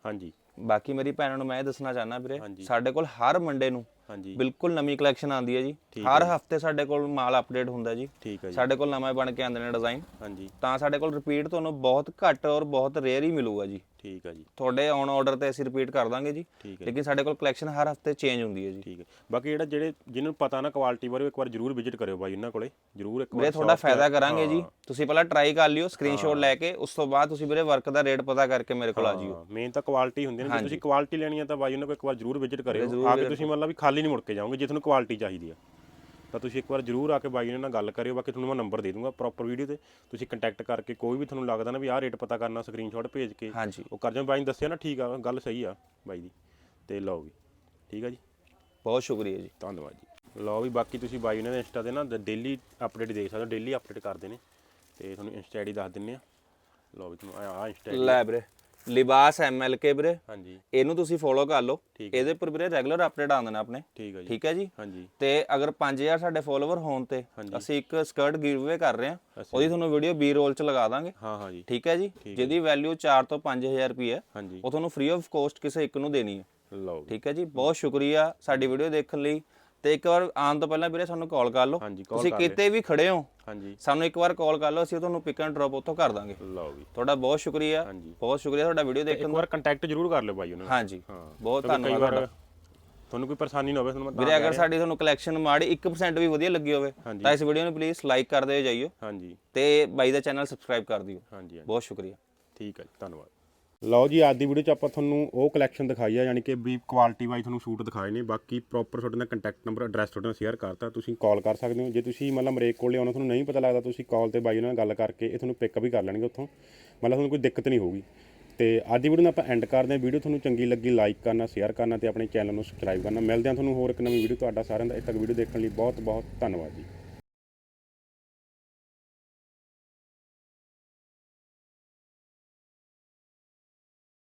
ਹਾਂਜੀ। ਬਾਕੀ ਮੇਰੀ ਭੈਣਾਂ ਨੂੰ ਮੈਂ ਇਹ ਦੱਸਣਾ ਚਾਹਨਾ ਵੀਰੇ। ਸਾਡੇ ਕੋਲ ਹਰ ਮੰਡੇ ਨੂੰ ਹਾਂਜੀ। ਬਿਲਕੁਲ ਨਵੀਂ ਕਲੈਕਸ਼ਨ ਆਉਂਦੀ ਹੈ ਜੀ। ਹਰ ਹਫ਼ਤੇ ਸਾਡੇ ਕੋਲ ਮਾਲ ਅਪਡੇਟ ਹੁੰਦਾ ਜੀ। ਠੀਕ ਹੈ ਜੀ। ਸਾਡੇ ਕੋਲ ਨਵੇਂ ਬਣ ਕੇ ਆਉਂਦੇ ਨੇ ਡਿਜ਼ਾਈਨ ਹਾਂਜੀ। ਤਾਂ ਸਾਡੇ ਕੋਲ ਰਿਪੀਟ ਤੁਹਾਨੂੰ ਬਹੁਤ ਘੱਟ ਔਰ ਬਹੁਤ ਰੇਅਰ ਹੀ ਮਿਲੂਗਾ ਜੀ। ਠੀਕ ਹੈ ਜੀ। ਤੁਹਾਡੇ ਔਨ ਆਰਡਰ ਤੇ ਅਸੀਂ ਰਿਪੀਟ ਕਰ ਦਾਂਗੇ ਜੀ। ਠੀਕ ਹੈ ਲੇਕਿਨ ਸਾਡੇ ਕੋਲ ਕਲੈਕਸ਼ਨ ਹਰ ਹਫ਼ਤੇ ਚੇਂਜ ਹੁੰਦੀ ਹੈ ਜੀ। ਠੀਕ ਹੈ ਬਾਕੀ ਜਿਹੜਾ ਜਿਹੜੇ ਜਿਹਨਾਂ ਨੂੰ ਪਤਾ ਨਾ ਕੁਆਲਿਟੀ ਬਾਰੇ ਇੱਕ ਵਾਰ ਜਰੂਰ ਵਿਜ਼ਿਟ ਕਰਿਓ ਬਾਈ ਇਹਨਾਂ ਕੋਲੇ। ਜਰੂਰ ਇੱਕ ਵੀਰੇ ਵਾਰ ਤੁਹਾਡਾ ਫਾਇਦਾ ਕਰਾਂਗੇ ਜੀ। ਤੁਸੀਂ ਪਹਿਲਾਂ ਟਰਾਈ ਕਰ ਲਿਓ ਸਕਰੀਨਸ਼ਾਟ ਲੈ ਕੇ ਉਸ ਤੋਂ ਬਾਅਦ ਤੁਸੀਂ ਵੀਰੇ ਵਰਕ ਦਾ ਰੇਟ ਪਤਾ ਕਰਕੇ ਮੇਰੇ ਕੋਲ ਆ ਜਿਓ। ਮੇਨ ਤਾਂ ਕੁਆਲਿਟੀ ਹੁੰਦੀ ਹੈ ਜੇ ਤੁਸੀਂ ਕੁਆਲਿਟੀ ਲੈਣੀ ਹੈ ਤਾਂ ਬਾਈ ਉਹਨਾਂ ਕੋਲ ਇੱਕ ਵਾਰ ਜਰੂਰ ਵਿਜ਼ਿਟ ਕਰਿਓ। ਆ ਕੇ ਤੁਸੀਂ ਮਤਲਬ ਵੀ ਖਾਲੀ ਨਹੀਂ ਮੁੜ ਕੇ ਜਾਓਗੇ ਜੇ ਤੁਹਾਨੂੰ ਕੁਆਲਿਟੀ ਚਾਹੀਦੀ ਆ। ਤਾਂ ਤੁਸੀਂ ਇੱਕ ਵਾਰ ਜਰੂਰ ਆ ਕੇ ਬਾਈ ਉਹਨਾਂ ਨਾਲ ਗੱਲ ਕਰਿਓ ਬਾਕੀ ਤੁਹਾਨੂੰ ਮੈਂ ਨੰਬਰ ਦੇ ਦੂੰਗਾ ਪ੍ਰੋਪਰ ਵੀਡੀਓ ਤੇ। ਤੁਸੀਂ ਕੰਟੈਕਟ ਕਰਕੇ ਕੋਈ ਵੀ ਤੁਹਾਨੂੰ ਲੱਗਦਾ ਨਾ ਵੀ ਆਹ ਰੇਟ ਪਤਾ ਕਰਨਾ ਸਕਰੀਨਸ਼ਾਟ ਭੇਜ ਕੇ ਹਾਂਜੀ। ਉਹ ਕਰ ਜਾਓ। ਬਾਈ ਨੇ ਦੱਸਿਆ ਨਾ ਠੀਕ ਆ ਗੱਲ ਸਹੀ ਆ ਬਾਈ ਦੀ। ਤੇ ਲਓ ਵੀ ਠੀਕ ਆ ਜੀ? ਬਹੁਤ ਸ਼ੁਕਰੀਆ ਜੀ। ਧੰਨਵਾਦ ਜੀ। ਲਓ ਵੀ ਬਾਕੀ ਤੁਸੀਂ ਬਾਈ ਉਹਨਾਂ ਦੇ ਇੰਸਟਾ ਤੇ ਨਾ ਡੇਲੀ ਅਪਡੇਟ ਦੇਖ ਸਕਦੇ ਹੋ। ਡੇਲੀ ਅਪਡੇਟ ਕਰਦੇ ਨੇ। ਤੇ ਤੁਹਾਨੂੰ ਇੰਸਟਾ ਆਈਡੀ ਦੱਸ ਦਿੰਨੇ ਆ। ਲਓ ਵੀ ਤੁਹਾਨੂੰ ਆ ਇੰਸਟਾ ਲੈ ਵੀਰੇ। ਲਿਬਾਸ ਐਮਐਲਕੇ ਵੀਰੇ। ਹਾਂਜੀ। ਇਹਨੂੰ ਤੁਸੀਂ ਫੋਲੋ ਕਰ ਲਓ। ਇਹਦੇ ਉੱਪਰ ਵੀਰੇ ਰੈਗੂਲਰ ਅਪਡੇਟ ਆਉਂਦੇ ਨੇ ਆਪਣੇ। ਠੀਕ ਆ ਜੀ। ਠੀਕ ਹੈ ਜੀ? ਹਾਂਜੀ। ਤੇ ਅਗਰ 5000 ਸਾਡੇ ਫੋਲੋਵਰ ਹੋਣ ਤੇ ਅਸੀਂ ਇੱਕ ਸਕਰਟ ਗਿਵਅਵੇ ਕਰ ਰਹੇ ਹਾਂ। ਉਹਦੀ ਤੁਹਾਨੂੰ ਵੀਡੀਓ ਬੀ ਰੋਲ ਚ ਲਗਾ ਦਾਂਗੇ। ਹਾਂ ਹਾਂ ਜੀ। ਠੀਕ ਹੈ ਜੀ? ਜਿਹਦੀ ਵੈਲਿਊ 4 ਤੋਂ 5000 ਰੁਪਏ ਹੈ। ਉਹ ਤੁਹਾਨੂੰ ਫ੍ਰੀ ਆਫ ਕੋਸਟ ਕਿਸੇ ਇੱਕ ਨੂੰ ਦੇਣੀ ਹੈ। ਲਓ ਠੀਕ ਹੈ ਜੀ? ਬਹੁਤ ਸ਼ੁਕਰੀਆ ਸਾਡੀ ਵੀਡੀਓ ਦੇਖਣ ਲਈ। ਤੇ ਇੱਕ ਵਾਰ ਆਉਣ ਤੋਂ ਪਹਿਲਾਂ ਵੀਰੇ ਸਾਨੂੰ ਕਾਲ ਕਰ ਲਓ। ਤੁਸੀਂ ਕਿਤੇ ਵੀ ਖੜੇ ਹੋ ਹਾਂਜੀ। ਸਾਨੂੰ ਇੱਕ ਵਾਰ ਕਾਲ ਕਰ ਲਓ ਅਸੀਂ ਤੁਹਾਨੂੰ ਪਿਕ ਐਂਡ ਡ੍ਰੌਪ ਉੱਥੋਂ ਕਰ ਦਾਂਗੇ। ਲਓ ਵੀ। ਤੁਹਾਡਾ ਬਹੁਤ ਸ਼ੁਕਰੀਆ। ਬਹੁਤ ਸ਼ੁਕਰੀਆ ਤੁਹਾਡਾ ਵੀਡੀਓ ਇੱਕ ਦੇਖਣ ਦਾ। ਵਾਰ ਕੰਟੈਕਟ ਜ਼ਰੂਰ ਕਰ ਲਿਓ ਬਾਈ ਉਹਨਾਂ ਨਾਲ। ਹਾਂਜੀ ਬਹੁਤ ਧੰਨਵਾਦ ਤੁਹਾਡਾ। ਤੁਹਾਨੂੰ ਕੋਈ ਪਰੇਸ਼ਾਨੀ ਨਾ ਹੋਵੇ ਤੁਹਾਨੂੰ ਮੈਂ ਵੀਰੇ ਅਗਰ ਸਾਡੀ ਤੁਹਾਨੂੰ ਕਲੈਕਸ਼ਨ ਮਾੜੀ 1% ਵੀ ਵਧੀਆ ਲੱਗੀ ਹੋਵੇ। ਤਾਂ ਇਸ ਵੀਡੀਓ ਨੂੰ ਪਲੀਜ਼ ਲਾਈਕ ਕਰ ਦਿਓ ਜਾਈਓ ਹਾਂਜੀ। ਤੇ ਬਾਈ ਦਾ ਚੈਨਲ ਸਬਸਕ੍ਰਾਈਬ ਕਰ ਦਿਓ। ਹਾਂਜੀ। ਬਹੁਤ ਸ਼ੁਕਰੀਆ। ਠੀਕ ਹੈ ਜੀ ਧੰਨਵਾਦ। ਲਓ ਜੀ, ਅੱਜ ਦੀ ਵੀਡੀਓ ਚ ਆਪਾਂ ਤੁਹਾਨੂੰ ਉਹ ਕਲੈਕਸ਼ਨ ਦਿਖਾਈ ਆ, ਯਾਨੀ ਕਿ ਵੀ ਕੁਆਲਿਟੀ ਵਾਈਜ਼ ਤੁਹਾਨੂੰ ਸੂਟ ਦਿਖਾਏ ਨੇ। ਬਾਕੀ ਪ੍ਰੋਪਰ ਤੁਹਾਡੇ ਨਾਲ ਕੰਟੈਕਟ ਨੰਬਰ ਐਡਰੈਸ ਤੁਹਾਡੇ ਨਾਲ ਸ਼ੇਅਰ ਕਰਤਾ, ਤੁਸੀਂ ਕਾਲ ਕਰ ਸਕਦੇ ਹੋ। ਜੇ ਤੁਸੀਂ ਮਤਲਬ ਮਰੇਕ ਕੋਲੇ ਆਉਣਾ ਤੁਹਾਨੂੰ ਨਹੀਂ ਪਤਾ ਲੱਗਦਾ, ਤੁਸੀਂ ਕਾਲ ਤੇ ਬਾਈ ਉਹਨਾਂ ਨਾਲ ਗੱਲ ਕਰਕੇ ਇਹ ਤੁਹਾਨੂੰ ਪਿਕਅਪ ਵੀ ਕਰ ਲੈਣਗੇ ਉੱਥੋਂ। ਮਤਲਬ ਤੁਹਾਨੂੰ ਕੋਈ ਦਿੱਕਤ ਨਹੀਂ ਹੋਊਗੀ। ਤੇ ਅੱਜ ਦੀ ਵੀਡੀਓ ਨੂੰ ਆਪਾਂ ਐਂਡ ਕਰਦੇ ਹਾਂ। ਵੀਡੀਓ ਤੁਹਾਨੂੰ ਚੰਗੀ ਲੱਗੀ ਲਾਈਕ ਕਰਨਾ ਸ਼ੇਅਰ ਕਰਨਾ ਤੇ ਆਪਣੇ ਚੈਨਲ ਨੂੰ ਸਬਸਕ੍ਰਾਈਬ ਕਰਨਾ। ਮਿਲਦੇ ਹਾਂ ਤੁਹਾਨੂੰ ਹੋਰ ਇੱਕ ਨਵੀਂ ਵੀਡੀਓ ਤੁਹਾਡਾ ਸਾਰਿਆਂ ਦਾ। ਇੱਥੇ ਤੱਕ ਵੀਡੀਓ ਦੇਖਣ ਲਈ ਬਹੁਤ ਬਹੁਤ ਧੰਨਵਾਦ ਜੀ।